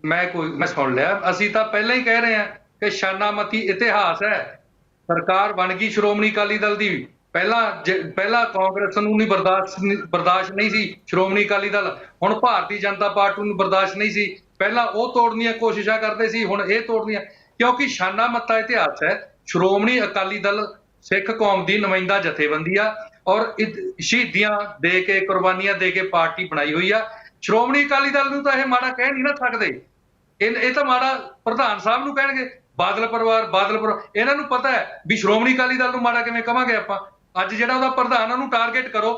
ਮੈਂ ਕੋਈ ਮੈਂ ਸੁਣ ਲਿਆ। ਅਸੀਂ ਤਾਂ ਪਹਿਲਾਂ ਹੀ ਕਹਿ ਰਹੇ ਹਾਂ ਕਿ ਸ਼ਾਨਾਮਤੀ ਇਤਿਹਾਸ ਹੈ। ਸਰਕਾਰ ਬਣ ਗਈ ਸ਼੍ਰੋਮਣੀ ਅਕਾਲੀ ਦਲ ਦੀ। ਪਹਿਲਾਂ ਪਹਿਲਾਂ ਕਾਂਗਰਸ ਨੂੰ ਨਹੀਂ ਬਰਦਾਸ਼ਤ ਨਹੀਂ- ਬਰਦਾਸ਼ਤ ਨਹੀਂ ਸੀ ਸ਼੍ਰੋਮਣੀ ਅਕਾਲੀ ਦਲ। ਹੁਣ ਭਾਰਤੀ ਜਨਤਾ ਪਾਰਟੀ ਨੂੰ ਬਰਦਾਸ਼ਤ ਨਹੀਂ ਸੀ। ਪਹਿਲਾਂ ਉਹ ਤੋੜਨ ਦੀਆਂ ਕੋਸ਼ਿਸ਼ਾਂ ਕਰਦੇ ਸੀ ਹੁਣ ਇਹ ਤੋੜਨੀਆਂ। ਕਿਉਂਕਿ ਸ਼ਾਨਾਮਤਾ ਇਤਿਹਾਸ ਹੈ। ਸ਼੍ਰੋਮਣੀ ਅਕਾਲੀ ਦਲ ਸਿੱਖ ਕੌਮ ਦੀ ਨੁਮਾਇੰਦਾ ਜਥੇਬੰਦੀ ਆ। ਔਰ ਸ਼ਹੀਦੀਆਂ ਦੇ ਕੇ, ਕੁਰਬਾਨੀਆਂ ਦੇ ਕੇ ਪਾਰਟੀ ਬਣਾਈ ਹੋਈ ਆ। ਸ਼੍ਰੋਮਣੀ ਅਕਾਲੀ ਦਲ ਨੂੰ ਤਾਂ ਇਹ ਮਾੜਾ ਕਹਿ ਨਹੀਂ ਨਾ ਸਕਦੇ। ਇਹ ਇਹ ਤਾਂ ਮਾੜਾ ਪ੍ਰਧਾਨ ਸਾਹਿਬ ਨੂੰ ਕਹਿਣਗੇ, ਬਾਦਲ ਪਰਿਵਾਰ ਬਾਦਲ ਪਰਿਵਾਰ। ਇਹਨਾਂ ਨੂੰ ਪਤਾ ਹੈ ਵੀ ਸ਼੍ਰੋਮਣੀ ਅਕਾਲੀ ਦਲ ਨੂੰ ਮਾੜਾ ਕਿਵੇਂ ਕਵਾਂਗੇ ਆਪਾਂ। ਅੱਜ ਜਿਹੜਾ ਉਹਦਾ ਪ੍ਰਧਾਨ ਉਹਨੂੰ ਟਾਰਗੇਟ ਕਰੋ।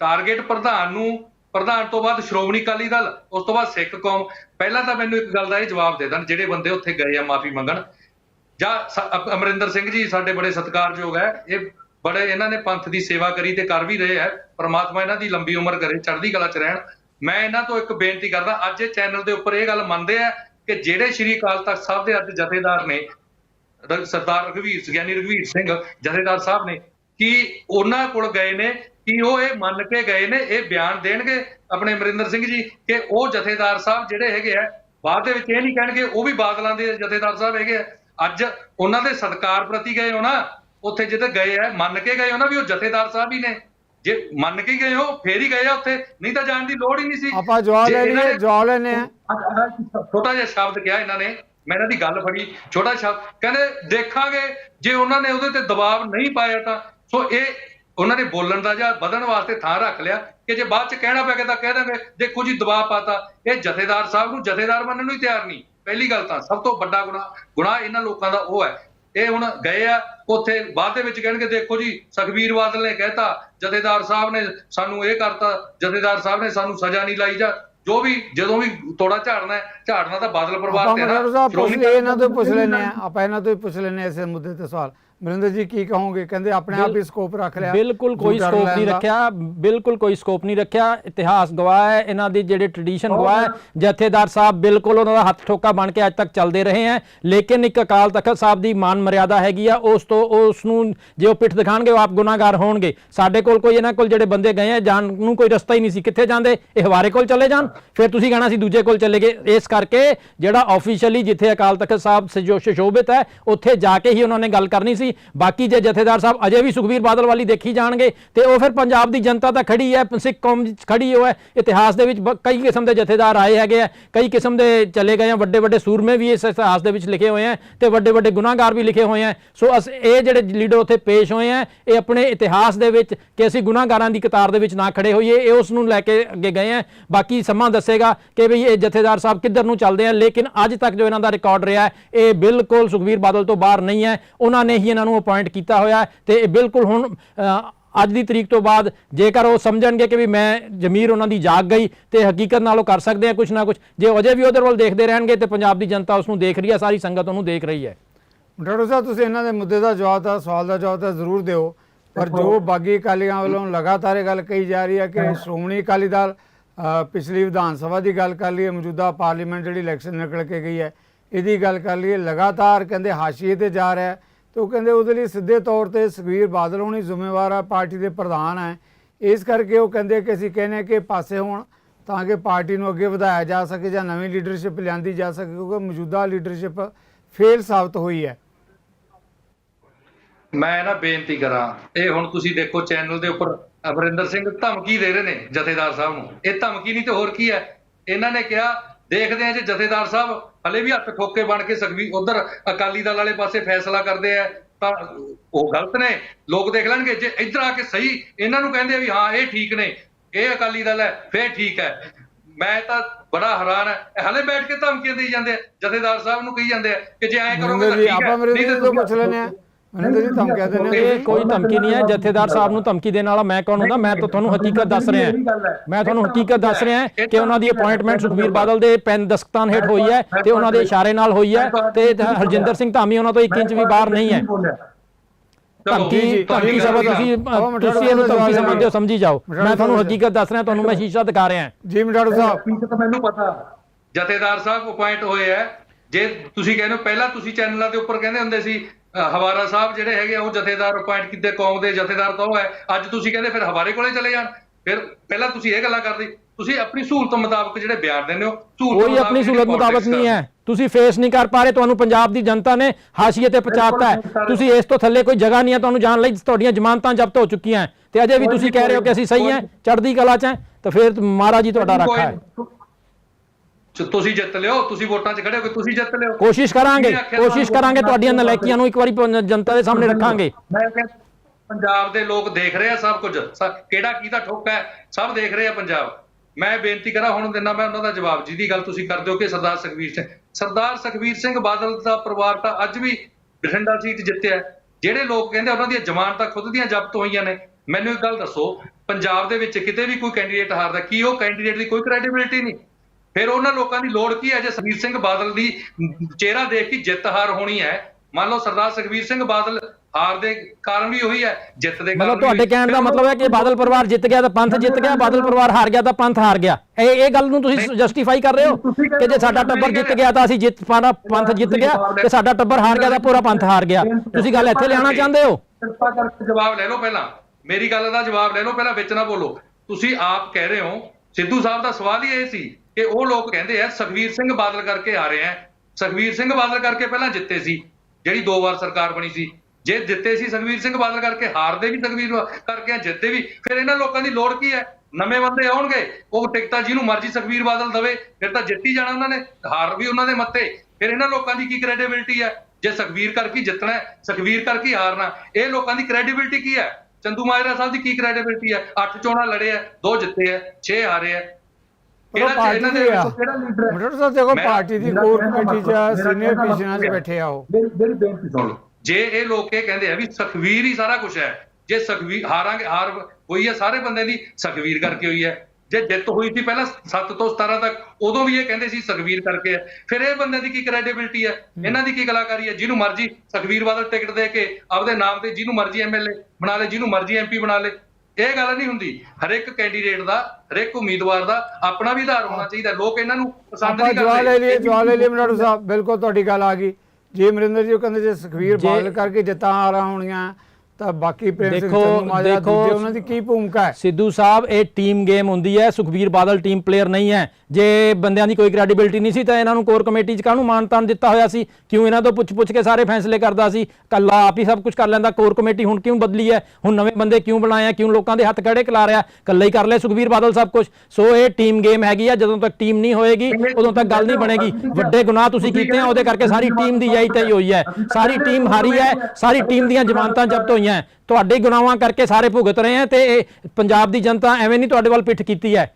ਟਾਰਗੇਟ ਪ੍ਰਧਾਨ ਨੂੰ, ਪ੍ਰਧਾਨ ਤੋਂ ਬਾਅਦ ਸ਼੍ਰੋਮਣੀ ਅਕਾਲੀ ਦਲ, ਉਸ ਤੋਂ ਬਾਅਦ ਸਿੱਖ ਕੌਮ। ਪਹਿਲਾਂ ਤਾਂ ਮੈਨੂੰ ਇੱਕ ਗੱਲ ਦਾ ਇਹ ਜਵਾਬ ਦੇ ਦੇਣ, ਜਿਹੜੇ ਬੰਦੇ ਉੱਥੇ ਗਏ ਆ, ਮਾਫੀ ਮੰਗਣ। ਜਾਂ ਅਮਰਿੰਦਰ ਸਿੰਘ ਜੀ ਸਾਡੇ ਬੜੇ ਸਤਿਕਾਰਯੋਗ ਹੈ, ਇਹ ਬੜੇ ਇਹਨਾਂ ਨੇ ਪੰਥ ਦੀ ਸੇਵਾ ਕਰੀ ਤੇ ਕਰ ਵੀ ਰਹੇ ਹੈ ਪ੍ਰਮਾਤਮਾ ਇਹਨਾਂ ਦੀ ਲੰਬੀ ਉਮਰ ਕਰੇ, ਚੜ੍ਹਦੀ ਕਲਾ ਚ ਰਹਿਣ। ਮੈਂ ਇਹਨਾਂ ਤੋਂ ਇੱਕ ਬੇਨਤੀ ਕਰਦਾ, ਅੱਜ ਇਹ ਚੈਨਲ ਦੇ ਉੱਪਰ ਇਹ ਗੱਲ ਮੰਨਦੇ ਆ ਕਿ ਜਿਹੜੇ ਸ਼੍ਰੀ ਅਕਾਲ ਤਖਤ ਸਾਹਿਬ ਦੇ ਅੱਜ ਜਥੇਦਾਰ ਨੇ ਸਰਦਾਰ ਰਘਵੀਰ ਗਿਆਨੀ ਰਘਵੀਰ ਸਿੰਘ ਜਥੇਦਾਰ ਸਾਹਿਬ ਨੇ, ਕਿ ਉਹਨਾਂ ਕੋਲ ਗਏ ਨੇ, ਕਿ ਉਹ ਇਹ ਮੰਨ ਕੇ ਗਏ ਨੇ, ਇਹ ਬਿਆਨ ਦੇਣਗੇ ਆਪਣੇ ਅਮਰਿੰਦਰ ਸਿੰਘ ਜੀ ਕਿ ਉਹ ਜਥੇਦਾਰ ਸਾਹਿਬ ਜਿਹੜੇ ਹੈਗੇ ਆ, ਬਾਅਦ ਦੇ ਵਿੱਚ ਇਹ ਨਹੀਂ ਕਹਿਣਗੇ, ਉਹ ਵੀ ਬਾਦਲਾਂ ਦੇ ਜਥੇਦਾਰ ਸਾਹਿਬ ਹੈਗੇ ਆ। ਅੱਜ ਉਹਨਾਂ ਦੇ ਸਤਕਾਰ ਪ੍ਰਤੀ ਗਏ ਹੋ ਨਾ ਉੱਥੇ ਜਿੱਥੇ ਗਏ ਆ ਮੰਨ ਕੇ ਗਏ ਹੋ ਨਾ ਵੀ ਉਹ ਜਥੇਦਾਰ ਸਾਹਿਬ ਹੀ ਨੇ। ਜੇ ਮੰਨ ਕੇ ਗਏ ਹੋ ਫੇਰ ਹੀ ਗਏ ਆ ਉੱਥੇ। ਨਹੀਂ ਤਾਂ ਜਾਣ ਦੀ ਲੋੜ ਹੀ ਨਹੀਂ ਸੀ। ਆਪਾਂ ਜਵਾਬ ਲੈ ਲਈਏ ਜਵਾਬ ਲੈਣੇ ਆ। ਛੋਟਾ ਜਿਹਾ ਸ਼ਬਦ ਕਿਹਾ ਇਹਨਾਂ ਨੇ। ਮੈਂ ਇਹਨਾਂ ਦੀ ਗੱਲ ਫੜੀ। ਛੋਟਾ ਸ਼ਬਦ ਕਹਿੰਦੇ ਦੇਖਾਂਗੇ ਜੇ ਉਹਨਾਂ ਨੇ ਉਹਦੇ ਤੇ ਦਬਾਅ ਨਹੀਂ ਪਾਇਆ ਤਾਂ। ਸੋ ਇਹ ਉਹਨਾਂ ਨੇ ਬੋਲਣ ਦਾ ਜਾਂ ਵਧਣ ਵਾਸਤੇ ਥਾਂ ਰੱਖ ਲਿਆ ਕਿ ਜੇ ਬਾਅਦ ਚ ਕਹਿਣਾ ਪੈ ਗਿਆ ਤਾਂ ਕਹਿ ਦਾਂਗੇ ਦੇਖੋ ਜੀ ਦਬਾਅ ਪਾਤਾ। ਇਹ ਜਥੇਦਾਰ ਸਾਹਿਬ ਨੂੰ ਜਥੇਦਾਰ ਮੰਨਣ ਨੂੰ ਹੀ ਤਿਆਰ ਨਹੀਂ। ਪਹਿਲੀ ਗੱਲ ਤਾਂ ਸਭ ਤੋਂ ਵੱਡਾ ਗੁਨਾਹ ਗੁਨਾਹ ਇਹਨਾਂ ਲੋਕਾਂ ਦਾ ਉਹ ਹੈ ਇਹ ਹੁਣ ਗਏ ਆ ਉੱਥੇ ਬਾਅਦ ਦੇ ਵਿੱਚ ਕਹਿਣਗੇ ਦੇਖੋ ਜੀ ਸੁਖਬੀਰ ਬਾਦਲ ਨੇ ਕਹਿਤਾ ਜਥੇਦਾਰ ਸਾਹਿਬ ਨੇ ਸਾਨੂੰ ਇਹ ਕਰਤਾ ਜਥੇਦਾਰ ਸਾਹਿਬ ਨੇ ਸਾਨੂੰ ਸਜ਼ਾ ਨਹੀਂ ਲਾਈ ਜਾਂ ਜੋ ਵੀ ਜਦੋਂ ਵੀ ਤੋੜਾ ਝਾੜਨਾ ਹੈ ਝਾੜਨਾ ਤਾਂ ਬਾਦਲ ਪਰਿਵਾਰ ਤੇ ਨਾ। ਇਹਨਾਂ ਤੋਂ ਪੁੱਛ ਲੈਣੇ ਆ ਆਪਾਂ ਇਹਨਾਂ ਤੋਂ ਹੀ ਪੁੱਛ ਲੈਣੇ ਇਸੇ ਮੁੱਦੇ ਤੇ ਸਵਾਲ ਮਰਿੰਦਰ ਜੀ ਕੀ ਕਹੋਗੇ? ਕਹਿੰਦੇ ਆਪਣੇ ਆਪ ਹੀ ਸਕੋਪ ਰੱਖ ਲਿਆ। ਬਿਲਕੁਲ ਕੋਈ ਸਕੋਪ ਨਹੀਂ। ਰੱਖਿਆ ਬਿਲਕੁਲ ਕੋਈ ਸਕੋਪ ਨਹੀਂ ਰੱਖਿਆ। ਇਤਿਹਾਸ ਗਵਾਹ ਹੈ ਇਹਨਾਂ ਦੀ ਜਿਹੜੇ ਟ੍ਰੈਡੀਸ਼ਨ ਗਵਾਹ ਹੈ ਜਥੇਦਾਰ ਸਾਹਿਬ ਬਿਲਕੁਲ ਉਹਨਾਂ ਦਾ ਹੱਥ ਠੋਕਾ ਬਣ ਕੇ ਅੱਜ ਤੱਕ ਚੱਲਦੇ ਰਹੇ ਹੈ। ਲੇਕਿਨ ਇੱਕ ਅਕਾਲ ਤਖਤ ਸਾਹਿਬ ਦੀ ਮਾਨ ਮਰਿਆਦਾ ਹੈਗੀ ਆ ਉਸ ਤੋਂ ਉਸ ਨੂੰ ਜੇ ਉਹ ਪਿੱਠ ਦਿਖਾਣਗੇ ਉਹ ਆਪ ਗੁਨਾਹਗਾਰ ਹੋਣਗੇ। ਸਾਡੇ ਕੋਲ ਕੋਈ ਇਹਨਾਂ ਕੋਲ ਜਿਹੜੇ ਬੰਦੇ ਗਏ ਆ ਜਾਣ ਨੂੰ ਕੋਈ ਰਸਤਾ ਹੀ ਨਹੀਂ ਸੀ। ਕਿੱਥੇ ਜਾਂਦੇ? ਇਹ ਹਵਾਰੇ ਕੋਲ ਚਲੇ ਜਾਣ। ਫਿਰ ਤੁਸੀਂ ਕਹਿਣਾ ਸੀ ਦੂਜੇ ਕੋਲ ਚਲੇ ਗਏ। ਇਸ ਕਰਕੇ ਜਿਹੜਾ ਆਫੀਸ਼ੀਅਲੀ ਜਿੱਥੇ ਅਕਾਲ ਤਖਤ ਸਾਹਿਬ ਸਜੋ ਸੁਸ਼ੋਭਿਤ ਹੈ ਉੱਥੇ ਜਾ ਕੇ ਹੀ ਉਹਨਾਂ ਨੇ ਗੱਲ ਕਰਨੀ ਸੀ। ਬਾਕੀ ਜੇ ਜਥੇਦਾਰ ਸਾਹਿਬ ਅਜੇ ਵੀ ਸੁਖਬੀਰ ਬਾਦਲ ਵਾਲੀ ਦੇਖੀ ਜਾਣਗੇ ਤੇ ਉਹ ਫਿਰ ਪੰਜਾਬ ਦੀ ਜਨਤਾ ਤਾਂ ਖੜੀ ਹੈ ਸਿੱਖ ਕੌਮ ਖੜੀ ਹੋ ਹੈ। ਇਤਿਹਾਸ ਦੇ ਵਿੱਚ ਕਈ ਕਿਸਮ ਦੇ ਜਥੇਦਾਰ ਆਏ ਹੈਗੇ ਆ ਕਈ ਕਿਸਮ ਦੇ ਚਲੇ ਗਏ ਆ ਵੱਡੇ ਵੱਡੇ ਸੂਰਮੇ ਵੀ ਇਸ ਇਤਿਹਾਸ ਦੇ ਵਿੱਚ ਲਿਖੇ ਹੋਏ ਆ ਤੇ ਵੱਡੇ ਵੱਡੇ ਗੁਨਾਹਗਾਰ ਵੀ ਲਿਖੇ ਹੋਏ ਆ ਸੋ ਅਸ ਇਹ ਜਿਹੜੇ ਲੀਡਰ ਉੱਥੇ ਪੇਸ਼ ਹੋਏ ਆ ਇਹ ਆਪਣੇ ਇਤਿਹਾਸ ਦੇ ਵਿੱਚ ਕਿ ਅਸੀਂ ਗੁਨਾਹਗਾਰਾਂ ਦੀ ਕਤਾਰ ਦੇ ਵਿੱਚ ਨਾ ਖੜੇ ਹੋਈਏ ਇਹ ਉਸ ਨੂੰ ਲੈ ਕੇ ਅੱਗੇ ਗਏ ਆ ਬਾਕੀ ਸਮਾਂ ਦੱਸੇਗਾ ਕਿ ਵੀ ਇਹ ਜਥੇਦਾਰ ਸਾਹਿਬ ਕਿੱਧਰ ਨੂੰ ਚੱਲਦੇ ਆ ਲੇਕਿਨ ਅੱਜ ਤੱਕ ਜੋ ਇਹਨਾਂ ਦਾ ਰਿਕਾਰਡ ਰਿਹਾ ਹੈ, ਇਹ ਬਿਲਕੁਲ ਸੁਖਬੀਰ ਬਾਦਲ ਤੋਂ ਬਾਹਰ ਨਹੀਂ ਹੈ। ਉਹਨਾਂ ਨੇ ਹੀ ਇਹਨਾਂ ਨੂੰ ਅਪਾਇੰਟ ਕੀਤਾ ਹੋਇਆ ਹੈ ਤੇ ਇਹ ਬਿਲਕੁਲ ਹੁਣ ਅ, ਅੱਜ ਦੀ ਤਰੀਕ ਤੋਂ ਬਾਅਦ ਜੇਕਰ ਉਹ ਸਮਝਣਗੇ ਕਿ ਵੀ ਮੈਂ ਜ਼ਮੀਰ ਉਹਨਾਂ ਦੀ ਜਾਗ ਗਈ ਤੇ ਹਕੀਕਤ ਨਾਲ ਉਹ ਕਰ ਸਕਦੇ ਆ ਕੁਝ ਨਾ ਕੁਝ ਜੇ ਉਹ ਅਜੇ ਵੀ ਉਧਰ ਵੱਲ ਦੇਖਦੇ ਰਹਿਣਗੇ ਤੇ ਪੰਜਾਬ ਦੀ ਜਨਤਾ ਉਸ ਨੂੰ ਦੇਖ ਰਹੀ ਹੈ ਸਾਰੀ ਸੰਗਤ ਉਹਨੂੰ ਦੇਖ ਰਹੀ ਹੈ। ਡਾਕਟਰ ਸਾਹਿਬ ਤੁਸੀਂ ਇਹਨਾਂ ਦੇ ਮੁੱਦੇ ਦਾ ਜਵਾਬ ਤਾਂ ਸਵਾਲ ਦਾ ਜਵਾਬ ਤਾਂ ਜ਼ਰੂਰ ਦਿਓ। ਪਰ ਜੋ ਬਾਗੀ ਅਕਾਲੀਆਂ ਵੱਲੋਂ ਲਗਾਤਾਰ ਇਹ ਗੱਲ ਕਹੀ ਜਾ ਰਹੀ ਹੈ ਕਿ ਸ਼੍ਰੋਮਣੀ ਅਕਾਲੀ ਦਲ ਪਿਛਲੀ ਵਿਧਾਨ ਸਭਾ ਦੀ ਗੱਲ ਕਰ ਲਈਏ ਮੌਜੂਦਾ ਪਾਰਲੀਮੈਂਟ ਜਿਹੜੀ ਇਲੈਕਸ਼ਨ ਨਿਕਲ ਕੇ ਗਈ ਹੈ ਇਹਦੀ ਗੱਲ ਕਰ ਲਈਏ ਲਗਾਤਾਰ ਕਹਿੰਦੇ ਹਾਸ਼ੀਏ ਤੇ ਜਾ ਰਿਹਾ ਹੈ। ਤੇ ਉਹ ਕਹਿੰਦੇ ਉਹਦੇ ਲਈ ਸਿੱਧੇ ਤੌਰ ਤੇ ਸੁਖਬੀਰ ਬਾਦਲ ਹੋਣੀ ਜ਼ਿੰਮੇਵਾਰ ਆ, ਪਾਰਟੀ ਦੇ ਪ੍ਰਧਾਨ ਹੈ ਇਸ ਕਰਕੇ ਉਹ ਕਹਿੰਦੇ ਕਿ ਅਸੀਂ ਕਹਿੰਦੇ ਕਿ ਪਾਸੇ ਹੋਣ ਤਾਂ ਕਿ ਪਾਰਟੀ ਨੂੰ ਅੱਗੇ ਵਧਾਇਆ ਜਾ ਸਕੇ ਜਾਂ ਨਵੀਂ ਲੀਡਰਸ਼ਿਪ ਲਿਆਂਦੀ ਜਾ ਸਕੇ ਕਿਉਂਕਿ ਮੌਜੂਦਾ ਲੀਡਰਸ਼ਿਪ ਫੇਲ ਸਾਬਤ ਹੋਈ ਹੈ। ਮੈਂ ਨਾ ਬੇਨਤੀ ਕਰਾਂ, ਇਹ ਹੁਣ ਤੁਸੀਂ ਦੇਖੋ ਚੈਨਲ ਦੇ ਉੱਪਰ ਅਮਰਿੰਦਰ ਸਿੰਘ ਧਮਕੀ ਦੇ ਰਹੇ ਨੇ ਜਥੇਦਾਰ ਸਾਹਿਬ ਨੂੰ। ਇਹ ਧਮਕੀ ਨਹੀਂ ਤੇ ਹੋਰ ਕੀ ਹੈ? ਇਹਨਾਂ ਨੇ ਕਿਹਾ ਦੇਖਦੇ ਆ ਜੇ ਜਥੇਦਾਰ ਸਾਹਿਬ ਹਲੇ ਵੀ ਹੱਥ ਠੋਕੇ ਬਣ ਕੇ ਸਕਵੀ ਉਧਰ ਅਕਾਲੀ ਦਲ ਵਾਲੇ ਪਾਸੇ ਫੈਸਲਾ ਕਰਦੇ ਆ ਤਾਂ ਉਹ ਗਲਤ ਨੇ ਲੋਕ ਦੇਖ ਲੈਣਗੇ ਜੇ ਇੱਧਰ ਆ ਕੇ ਸਹੀ ਇਹਨਾਂ ਨੂੰ ਕਹਿੰਦੇ ਆ ਵੀ ਹਾਂ ਇਹ ਠੀਕ ਨੇ ਇਹ ਅਕਾਲੀ ਦਲ ਹੈ ਫੇਰ ਠੀਕ ਹੈ। ਮੈਂ ਤਾਂ ਬੜਾ ਹੈਰਾਨ ਹੈ ਹਲੇ ਬੈਠ ਕੇ ਧਮਕੀਆਂ ਦੇਈ ਜਾਂਦੇ ਆ ਜਥੇਦਾਰ ਸਾਹਿਬ ਨੂੰ ਕਹੀ ਜਾਂਦੇ ਆ ਕਿ ਜੇ ਐਂ ਕਰੋਗੇ ਤਾਂ ਠੀਕ ਹੈ ਨਹੀਂ ਤਾਂ ਪੁੱਛ ਲੈਂਦੇ ਆ। ਜੀ ਨੇ ਇਹ ਕੋਈ ਧਮਕੀ ਨਹੀਂ ਹੈ। ਜਥੇਦਾਰ ਸਾਹਿਬ ਨੂੰ ਧਮਕੀ ਦੇਣ ਵਾਲਾ ਮੈਂ ਕੌਣ ਹੁੰਦਾ? ਮੈਂ ਤਾਂ ਤੁਹਾਨੂੰ ਹਕੀਕਤ ਦੱਸ ਰਿਹਾ। ਮੈਂ ਤੁਹਾਨੂੰ ਹਕੀਕਤ ਦੱਸ ਰਿਹਾ ਕਿ ਉਹਨਾਂ ਦੀ ਅਪਾਇੰਟਮੈਂਟ ਸੁਖਬੀਰ ਬਾਦਲ ਦੇ ਪੈਨ ਦਸਤਖਤਾਂ ਹੇਠ ਹੋਈ ਹੈ ਤੇ ਉਹਨਾਂ ਦੇ ਇਸ਼ਾਰੇ ਨਾਲ ਹੋਈ ਹੈ ਤੇ ਹਰਜਿੰਦਰ ਸਿੰਘ ਧਾਮੀ ਉਹਨਾਂ ਤੋਂ 1 ਇੰਚ ਵੀ ਬਾਹਰ ਨਹੀਂ ਹੈ। ਧਮਕੀ ਧਮਕੀ ਸ਼ਬਦ ਤੁਸੀਂ ਤੁਸੀਂ ਇਹਨੂੰ ਧਮਕੀ ਸਮਝਦੇ ਹੋ ਸਮਝੀ ਜਾਓ। ਮੈਂ ਤੁਹਾਨੂੰ ਹਕੀਕਤ ਦੱਸ ਰਿਹਾ ਤੁਹਾਨੂੰ ਮੈਂ ਸ਼ੀਸ਼ਾ ਦਿਖਾ ਰਿਹਾ। ਜੀ ਡਾਕਟਰ ਸਾਹਿਬ। ਹਕੀਕਤ ਮੈਨੂੰ ਪਤਾ। ਜਥੇਦਾਰ ਸਾਹਿਬ ਅਪਾਇੰਟ ਹੋਏ ਆ ਜੇ ਤੁਸੀਂ ਕਹਿੰਦੇ ਹੋ ਪਹਿਲਾਂ ਤੁਸੀਂ ਚੈਨਲਾਂ ਦੇ ਉੱਪਰ ਕਹਿੰਦੇ ਹੁੰਦੇ ਸੀ ਹਵਾਰਾ ਸਾਹਿਬ ਜਿਹੜੇ ਹੈਗੇ ਉਹ ਜਥੇਦਾਰ ਅਪਾਇੰਟ ਕੀਤੇ ਕੌਮ ਦੇ ਜਥੇਦਾਰ ਤਾਂ ਉਹ ਹੈ। ਅੱਜ ਤੁਸੀਂ ਕਹਿੰਦੇ ਫਿਰ ਹਵਾਰੇ ਕੋਲੇ ਚਲੇ ਜਾਣ। ਫਿਰ ਪਹਿਲਾਂ ਤੁਸੀਂ ਇਹ ਗੱਲਾਂ ਕਰਦੇ ਤੁਸੀਂ ਆਪਣੀ ਸਹੂਲਤ ਮੁਤਾਬਕ ਜਿਹੜੇ ਬਿਆਨ ਦਿੰਦੇ ਹੋ ਸਹੂਲਤ ਕੋਈ ਆਪਣੀ ਸਹੂਲਤ ਮੁਤਾਬਕ ਨਹੀਂ ਹੈ। ਤੁਸੀਂ ਫੇਸ ਨਹੀਂ ਕਰ ਪਾ ਰਹੇ ਤੁਹਾਨੂੰ ਪੰਜਾਬ ਦੀ ਜਨਤਾ ਨੇ ਹਾਸ਼ੀਏ ਤੇ ਪਹੁੰਚਾਤਾ ਹੈ। ਤੁਸੀਂ ਇਸ ਤੋਂ ਥੱਲੇ ਕੋਈ ਜਗ੍ਹਾ ਨਹੀਂ ਹੈ ਤੁਹਾਨੂੰ ਜਾਣ ਲਈ ਤੁਹਾਡੀਆਂ ਜ਼ਮਾਨਤਾਂ ਜ਼ਬਤ ਹੋ ਚੁੱਕੀਆਂ ਤੇ ਅਜੇ ਵੀ ਤੁਸੀਂ ਕਹਿ ਰਹੇ ਹੋ ਕਿ ਅਸੀਂ ਸਹੀ ਹੈ ਚੜ੍ਹਦੀ ਕਲਾ 'ਚ ਹੈ ਤਾਂ ਫਿਰ ਮਹਾਰਾਜ ਜੀ ਤੁਹਾਡਾ ਰੱਖਾ ਹੈ। ਤੁਸੀਂ ਜਿੱਤ ਲਿਓ ਤੁਸੀਂ ਵੋਟਾਂ 'ਚ ਖੜੇ ਹੋ ਕੇ ਤੁਸੀਂ ਜਿੱਤ ਲਿਓ। ਕੋਸ਼ਿਸ਼ ਕਰਾਂਗੇ ਕੋਸ਼ਿਸ਼ ਕਰਾਂਗੇ ਤੁਹਾਡੀਆਂ ਨਲਾਇਕੀਆਂ ਨੂੰ ਇੱਕ ਵਾਰੀ ਜਨਤਾ ਦੇ ਸਾਹਮਣੇ ਰੱਖਾਂਗੇ। ਮੈਂ ਕਹਿੰਦਾ ਪੰਜਾਬ ਦੇ ਲੋਕ ਦੇਖ ਰਹੇ ਆ ਸਭ ਕੁਝ। ਕਿਹੜਾ ਕਿਹਦਾ ਠੋਕਾ ਹੈ ਸਭ ਦੇਖ ਰਹੇ ਆ ਪੰਜਾਬ। ਮੈਂ ਬੇਨਤੀ ਕਰਾਂ ਹੁਣ ਦਿਨਾਂ ਮੈਂ ਉਹਨਾਂ ਦਾ ਜਵਾਬ। ਜਿਹਦੀ ਗੱਲ ਤੁਸੀਂ ਕਰਦੇ ਹੋ ਕਿ ਸਰਦਾਰ ਸੁਖਬੀਰ ਸਿੰਘ ਸਰਦਾਰ ਸੁਖਬੀਰ ਸਿੰਘ ਬਾਦਲ ਦਾ ਪਰਿਵਾਰ ਤਾਂ ਅੱਜ ਵੀ ਬਠਿੰਡਾ ਸੀਟ ਜਿੱਤਿਆ। ਜਿਹੜੇ ਲੋਕ ਕਹਿੰਦੇ ਉਹਨਾਂ ਦੀਆਂ ਜ਼ਮਾਨਤਾਂ ਖੁਦ ਦੀਆਂ ਜ਼ਬਤ ਹੋਈਆਂ ਨੇ। ਮੈਨੂੰ ਇੱਕ ਗੱਲ ਦੱਸੋ ਪੰਜਾਬ ਦੇ ਵਿੱਚ ਕਿਤੇ ਵੀ ਕੋਈ ਕੈਂਡੀਡੇਟ ਹਾਰਦਾ ਕੀ ਉਹ ਕੈਂਡੀਡੇਟ ਦੀ ਕੋਈ ਕ੍ਰੈਡੀਬਿਲਿਟੀ ਨਹੀਂ? ਫਿਰ ਉਹਨਾਂ ਲੋਕਾਂ ਦੀ ਲੋੜ ਕੀ ਹੈ? ਜੇ ਸੁਖਬੀਰ ਸਿੰਘ ਬਾਦਲ ਦੀ ਚਿਹਰਾ ਦੇਖ ਕੇ ਜਿੱਤ ਹਾਰ ਹੋਣੀ ਹੈ ਮੰਨ ਲਓ ਸਰਦਾਰ ਸੁਖਬੀਰ ਸਿੰਘ ਬਾਦਲ ਹਾਰ ਦੇ ਕਾਰਨ ਵੀ ਉਹੀ ਹੈ ਜਿੱਤ ਦੇ ਕਾਰਨ ਮਤਲਬ ਤੁਹਾਡੇ ਕਹਿਣ ਦਾ ਮਤਲਬ ਹੈ ਕਿ ਬਾਦਲ ਪਰਿਵਾਰ ਜਿੱਤ ਗਿਆ ਤਾਂ ਪੰਥ ਜਿੱਤ ਗਿਆ ਬਾਦਲ ਪਰਿਵਾਰ ਹਾਰ ਗਿਆ ਤਾਂ ਪੰਥ ਹਾਰ ਗਿਆ। ਇਹ ਇਹ ਗੱਲ ਨੂੰ ਤੁਸੀਂ ਜਸਟੀਫਾਈ ਕਰ ਰਹੇ ਹੋ ਕਿ ਜੇ ਸਾਡਾ ਟੱਬਰ ਜਿੱਤ ਗਿਆ ਤਾਂ ਅਸੀਂ ਜਿੱਤ ਪਾਣਾ ਪੰਥ ਜਿੱਤ ਗਿਆ ਤੇ ਸਾਡਾ ਟੱਬਰ ਹਾਰ ਗਿਆ ਤਾਂ ਪੂਰਾ ਪੰਥ ਹਾਰ ਗਿਆ। ਤੁਸੀਂ ਗੱਲ ਇੱਥੇ ਲਿਆਉਣਾ ਚਾਹੁੰਦੇ ਹੋ? ਕਿਰਪਾ ਕਰਕੇ ਜਵਾਬ ਲੈ ਲਓ ਪਹਿਲਾਂ। ਮੇਰੀ ਗੱਲ ਦਾ ਜਵਾਬ ਲੈ ਲਓ ਪਹਿਲਾਂ ਵਿੱਚ ਨਾ ਬੋਲੋ। ਤੁਸੀਂ ਆਪ ਕਹਿ ਰਹੇ ਹੋ ਸਿੱਧੂ ਸਾਹਿਬ ਦਾ ਸਵਾਲ ਹੀ ਇਹ ਸੀ ਕਿ ਉਹ ਲੋਕ ਕਹਿੰਦੇ ਆ ਸੁਖਵੀਰ ਸਿੰਘ ਬਾਦਲ ਕਰਕੇ ਆ ਰਹੇ ਆ। ਸੁਖਵੀਰ ਸਿੰਘ ਬਾਦਲ ਕਰਕੇ ਪਹਿਲਾਂ ਜਿੱਤੇ ਸੀ ਜਿਹੜੀ ਦੋ ਵਾਰ ਸਰਕਾਰ ਬਣੀ ਸੀ। ਜੇ ਜਿੱਤੇ ਸੀ ਸੁਖਵੀਰ ਸਿੰਘ ਬਾਦਲ ਕਰਕੇ ਹਾਰਦੇ ਵੀ ਸੁਖਵੀਰ ਕਰਕੇ ਆ, ਜਿੱਤੇ ਵੀ ਫਿਰ ਇਹਨਾਂ ਲੋਕਾਂ ਦੀ ਲੋੜ ਕੀ ਹੈ? ਨਵੇਂ ਬੰਦੇ ਆਉਣਗੇ ਉਹ ਟਿਕਟਾਂ ਜਿਹਨੂੰ ਮਰਜ਼ੀ ਸੁਖਵੀਰ ਬਾਦਲ ਦਵੇ ਫਿਰ ਤਾਂ ਜਿੱਤੀ ਜਾਣਾ ਉਹਨਾਂ ਨੇ ਹਾਰ ਵੀ ਉਹਨਾਂ ਦੇ ਮੱਤੇ ਫਿਰ ਇਹਨਾਂ ਲੋਕਾਂ ਦੀ ਕੀ ਕ੍ਰੈਡੀਬਿਲਿਟੀ ਹੈ? ਜੇ ਸੁਖਵੀਰ ਕਰਕੇ ਜਿੱਤਣਾ ਹੈ, ਸੁਖਵੀਰ ਕਰਕੇ ਹਾਰਨਾ ਇਹ ਲੋਕਾਂ ਦੀ ਕ੍ਰੈਡੀਬਿਲਟੀ ਕੀ ਹੈ? ਚੰਦੂ ਮਾਜਰਾ ਸਾਹਿਬ ਦੀ ਕੀ ਕ੍ਰੈਡੀਬਿਲਿਟੀ ਹੈ? ਅੱਠ ਚੋਣਾਂ ਲੜੇ ਆ ਦੋ ਜਿੱਤੇ ਆ 6 ਹਾਰੇ ਆ ਚ- ਪਾਰਟੀ ਦੇ ਕਿਹੜਾ ਲੀਡਰ ਹੈ? ਮਟਰ ਸਾਹਿਬ ਦੇਖੋ ਪਾਰਟੀ ਦੀ ਕੋਰ ਕਮੇਟੀ ਚ ਸੀਨੀਅਰ ਮਤਲਬ ਬੈਠੇ ਆ ਉਹ। ਮੇਰੀ ਬੇਨਤੀ ਸੁਣ ਜੇ ਇਹ ਲੋਕ ਇਹ ਕਹਿੰਦੇ ਆ ਵੀ ਸੁਖਵੀਰ ਹੀ ਸਾਰਾ ਕੁਝ ਹੈ ਜੇ ਸੁਖਵੀਰ ਹਾਰਾਂਗੇ ਹਾਰ ਹੋਈ ਹੈ ਸਾਰੇ ਬੰਦੇ ਦੀ ਸੁਖਵੀਰ ਕਰਕੇ ਹੋਈ ਹੈ। ਜੇ ਜਿੱਤ ਹੋਈ ਸੀ ਪਹਿਲਾਂ 7 ਤੋਂ 17 ਤੱਕ ਉਦੋਂ ਵੀ ਇਹ ਕਹਿੰਦੇ ਸੀ ਸੁਖਵੀਰ ਕਰਕੇ ਹੈ। ਫਿਰ ਇਹ ਬੰਦੇ ਦੀ ਕੀ ਕ੍ਰੈਡੀਬਿਲਿਟੀ ਹੈ? ਇਹਨਾਂ ਦੀ ਕੀ ਕਲਾਕਾਰੀ ਹੈ? ਜਿਹਨੂੰ ਮਰਜ਼ੀ ਸੁਖਵੀਰ ਬਾਦਲ ਟਿਕਟ ਦੇ ਕੇ ਆਪਦੇ ਨਾਮ ਤੇ ਜਿਹਨੂੰ ਮਰਜ਼ੀ ਐਮਐਲਏ ਬਣਾ ਲੇ ਜਿਹਨੂੰ ਮਰਜ਼ੀ ਐਮਪੀ ਬਣਾ ਲੇ। ਇਹ ਗੱਲ ਨਹੀਂ ਹੁੰਦੀ। ਹਰ ਇੱਕ ਕੈਂਡੀਡੇਟ ਦਾ ਹਰ ਇੱਕ ਉਮੀਦਵਾਰ ਦਾ ਆਪਣਾ ਵੀ ਆਧਾਰ ਹੋਣਾ ਚਾਹੀਦਾ। ਲੋਕ ਇਹਨਾਂ ਨੂੰ ਪਸੰਦ ਨਹੀਂ ਕਰਦੇ। ਜਵਾਬ ਲੈ ਲਈਏ ਜਵਾਬ ਲੈ ਲਈਏ ਮਨਾੜੂ ਸਾਹਿਬ। ਬਿਲਕੁਲ ਤੁਹਾਡੀ ਗੱਲ ਆ ਗਈ। ਜੇ ਅਮਰਿੰਦਰ ਜੀ ਉਹ ਕਹਿੰਦੇ ਜੇ ਸੁਖਵੀਰ ਬਾਦਲ ਕਰਕੇ ਜਿੱਤਾਂ ਆ ਰਹਾ ਹੋਣੀਆਂ ਤਾਂ ਬਾਕੀ ਪ੍ਰੇਮ ਸਿੰਘ ਦੇਖੋ- ਚੰਦੂ ਮਾਜਰਾ ਦੇਖੋ- ਉਹਨਾਂ ਦੀ ਕੀ ਭੂਮਿਕਾ ਹੈ? ਸਿੱਧੂ ਸਾਹਿਬ ਇਹ ਟੀਮ ਗੇਮ ਹੁੰਦੀ ਹੈ। ਸੁਖਬੀਰ ਬਾਦਲ ਟੀਮ ਪਲੇਅਰ ਨਹੀਂ ਹੈ। ਜੇ ਬੰਦਿਆਂ ਦੀ ਕੋਈ ਕ੍ਰੈਡੀਬਿਲਟੀ ਨਹੀਂ ਸੀ ਤਾਂ ਇਹਨਾਂ ਨੂੰ ਕੋਰ ਕਮੇਟੀ 'ਚ ਕਾਹਨੂੰ ਮਾਨਤਾਨ ਦਿੱਤਾ ਹੋਇਆ ਸੀ? ਕਿਉਂ ਇਹਨਾਂ ਤੋਂ ਪੁੱਛ-ਪੁੱਛ ਕੇ ਸਾਰੇ ਫੈਸਲੇ ਕਰਦਾ ਸੀ? ਕੱਲਾ ਆਪ ਹੀ ਸਭ ਕੁਝ ਕਰ ਲੈਂਦਾ ਕੋਰ ਕਮੇਟੀ ਹੁਣ ਕਿਉਂ ਬਦਲੀ ਹੈ? ਹੁਣ ਨਵੇਂ ਬੰਦੇ ਕਿਉਂ ਬਣਾਏ ਆ? ਕਿਉਂ ਲੋਕਾਂ ਦੇ ਹੱਥ ਖੜੇ ਖਿਲਾ ਰਿਹਾ? ਕੱਲਾ ਹੀ ਕਰ ਲੈ ਸੁਖਬੀਰ ਬਾਦਲ ਸਭ ਕੁਝ ਸੋ ਇਹ ਟੀਮ ਗੇਮ ਹੈਗੀ ਆ, ਜਦੋਂ ਤੱਕ ਟੀਮ ਨਹੀਂ ਹੋਏਗੀ, ਉਦੋਂ ਤੱਕ ਗੱਲ ਨਹੀਂ ਬਣੇਗੀ। ਵੱਡੇ ਗੁਨਾਹ ਤੁਸੀਂ ਕੀਤੇ ਆ, ਉਹਦੇ ਕਰਕੇ ਸਾਰੀ ਟੀਮ ਦੀ ਜਾਈ ਤਈ ਹੋਈ ਹੈ। ਸਾਰੀ ਟੀਮ ਹਾਰੀ ਹੈ, ਸਾਰੀ ਟੀਮ ਦੀਆਂ ਜ਼ਮਾਨਤਾਂ ਜ਼ਬਤ ਹੋਈਆਂ। ਤੁਹਾਡੇ ਗੁਨਾਹਾਂ ਕਰਕੇ ਸਾਰੇ ਭੁਗਤ ਰਹੇ ਆ ਤੇ ਇਹ ਪੰਜਾਬ ਦੀ ਜਨਤਾ ਐਵੇਂ ਨਹੀਂ ਤੁਹਾਡੇ ਵੱਲ ਪਿੱਠ ਕੀਤੀ ਹੈ।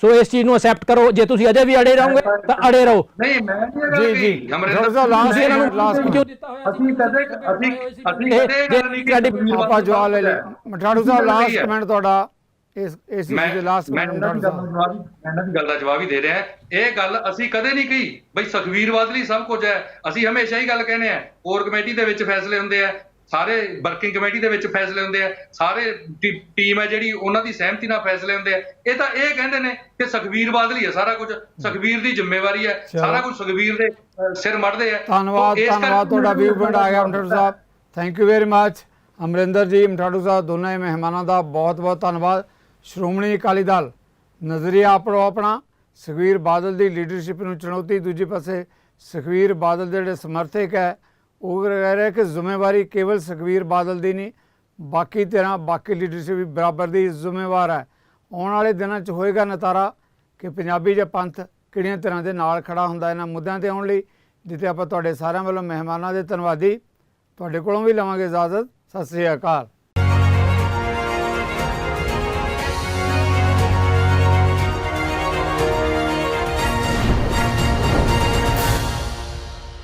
ਸੋ ਇਸ ਚੀਜ਼ ਨੂੰ ਅਸੈਪਟ ਕਰੋ। ਜੇ ਤੁਸੀਂ ਅਜੇ ਵੀ ਅੜੇ ਰਹੋਗੇ ਤਾਂ ਅੜੇ ਰਹੋ। ਨਹੀਂ ਮੈਂ ਨਹੀਂ ਜੀ, ਜੀ। ਡਾਕਟਰ ਸਾਹਿਬ, ਤੁਸੀਂ ਇਹਨਾਂ ਨੂੰ last ਕਿਉਂ। ਦਿੱਤਾ ਹੋਇਆ? ਅਸੀਂ ਕਦੇ ਅਸੀਂ ਅਸੀਂ ਕਦੇ ਗੱਲ ਨਹੀਂ ਕੀਤੀ। ਆਪਾਂ ਜਵਾਬ ਲੈ ਲਈਏ ਮਠਾੜੂ ਸਾਹਿਬ ਲਾਸਟ। ਕਮੈਂਟ ਤੁਹਾਡਾ ਇਸ ਇਸ ਦੇ ਲਾਸਟ ਮੈਂ ਇਹਨਾਂ ਦੀ ਗੱਲ ਦਾ ਜਵਾਬ ਹੀ ਦੇ ਰਿਹਾ। ਇਹ ਗੱਲ ਅਸੀਂ ਕਦੇ ਨਹੀਂ ਕਹੀ। ਬਈ ਸੁਖਵੀਰ ਬਾਦਲੀ ਸਭ ਕੁਝ ਹੈ। ਅਸੀਂ ਹਮੇਸ਼ਾ ਹੀ ਗੱਲ ਕਹਿੰਦੇ ਆ ਕੋਰ ਕਮੇਟੀ ਦੇ ਵਿੱਚ ਫੈਸਲੇ ਹੁੰਦੇ ਆ। ਸਾਰੇ ਵਰਕਿੰਗ ਕਮੇਟੀ ਦੇ ਵਿੱਚ ਫੈਸਲੇ ਹੁੰਦੇ ਆ ਸਾਰੇ ਟੀਮ ਹੈ ਜਿਹੜੀ ਉਹਨਾਂ ਦੀ ਸਹਿਮਤੀ ਨਾਲ ਫੈਸਲੇ ਹੁੰਦੇ ਆ। ਇਹ ਤਾਂ ਇਹ ਕਹਿੰਦੇ ਨੇ ਕਿ ਸੁਖਵੀਰ ਬਾਦਲੀ ਹੈ ਸਾਰਾ ਕੁਝ ਸੁਖਵੀਰ ਦੀ ਜ਼ਿੰਮੇਵਾਰੀ ਹੈ। ਸਾਰਾ ਕੁਝ ਸੁਖਵੀਰ ਦੇ ਸਿਰ ਮੜਦੇ ਆ। ਧੰਨਵਾਦ ਧੰਨਵਾਦ ਤੁਹਾਡਾ ਵਿਊ ਪੁਆਇੰਟ ਆ ਗਿਆ Mathadu Sahib. Thank you very much Amarinder ji Mathadu Sahib ਦੋਨਾਂ ਹੀ ਮਹਿਮਾਨਾਂ ਦਾ ਬਹੁਤ ਬਹੁਤ ਧੰਨਵਾਦ। ਸ਼੍ਰੋਮਣੀ ਅਕਾਲੀ ਦਲ ਨਜ਼ਰੀਆ ਆਪਣੋ ਆਪਣਾ ਸੁਖਵੀਰ ਬਾਦਲ ਦੀ ਲੀਡਰਸ਼ਿਪ ਨੂੰ ਚੁਣੌਤੀ ਦੂਜੇ ਪਾਸੇ ਸੁਖਵੀਰ ਬਾਦਲ ਦੇ ਜਿਹੜੇ ਸਮਰਥਕ ਹੈ ਉਹ ਕਹਿ ਰਿਹਾ ਕਿ ਜ਼ਿੰਮੇਵਾਰੀ ਕੇਵਲ ਸੁਖਵੀਰ ਬਾਦਲ ਦੀ ਨਹੀਂ, ਬਾਕੀ ਧਿਰਾਂ, ਬਾਕੀ ਲੀਡਰਸ਼ਿਪ ਵੀ ਬਰਾਬਰ ਦੀ ਜ਼ਿੰਮੇਵਾਰ ਹੈ। ਆਉਣ ਵਾਲੇ ਦਿਨਾਂ 'ਚ ਹੋਏਗਾ ਨਤਾਰਾ ਕਿ ਪੰਜਾਬੀ ਜਾਂ ਪੰਥ ਕਿਹੜੀਆਂ ਤਰ੍ਹਾਂ ਦੇ ਨਾਲ ਖੜਾ ਹੁੰਦਾ ਇਹਨਾਂ ਮੁੱਦਿਆਂ ਤੇ ਆਉਣ ਲਈ, ਜਿੱਥੇ ਆਪਾਂ ਤੁਹਾਡੇ ਸਾਰਿਆਂ ਵੱਲੋਂ ਮਹਿਮਾਨਾਂ ਦੇ ਧੰਨਵਾਦੀ ਤੁਹਾਡੇ ਕੋਲੋਂ ਵੀ ਲਵਾਂਗੇ ਇਜਾਜ਼ਤ। ਸਤਿ ਸ੍ਰੀ ਅਕਾਲ।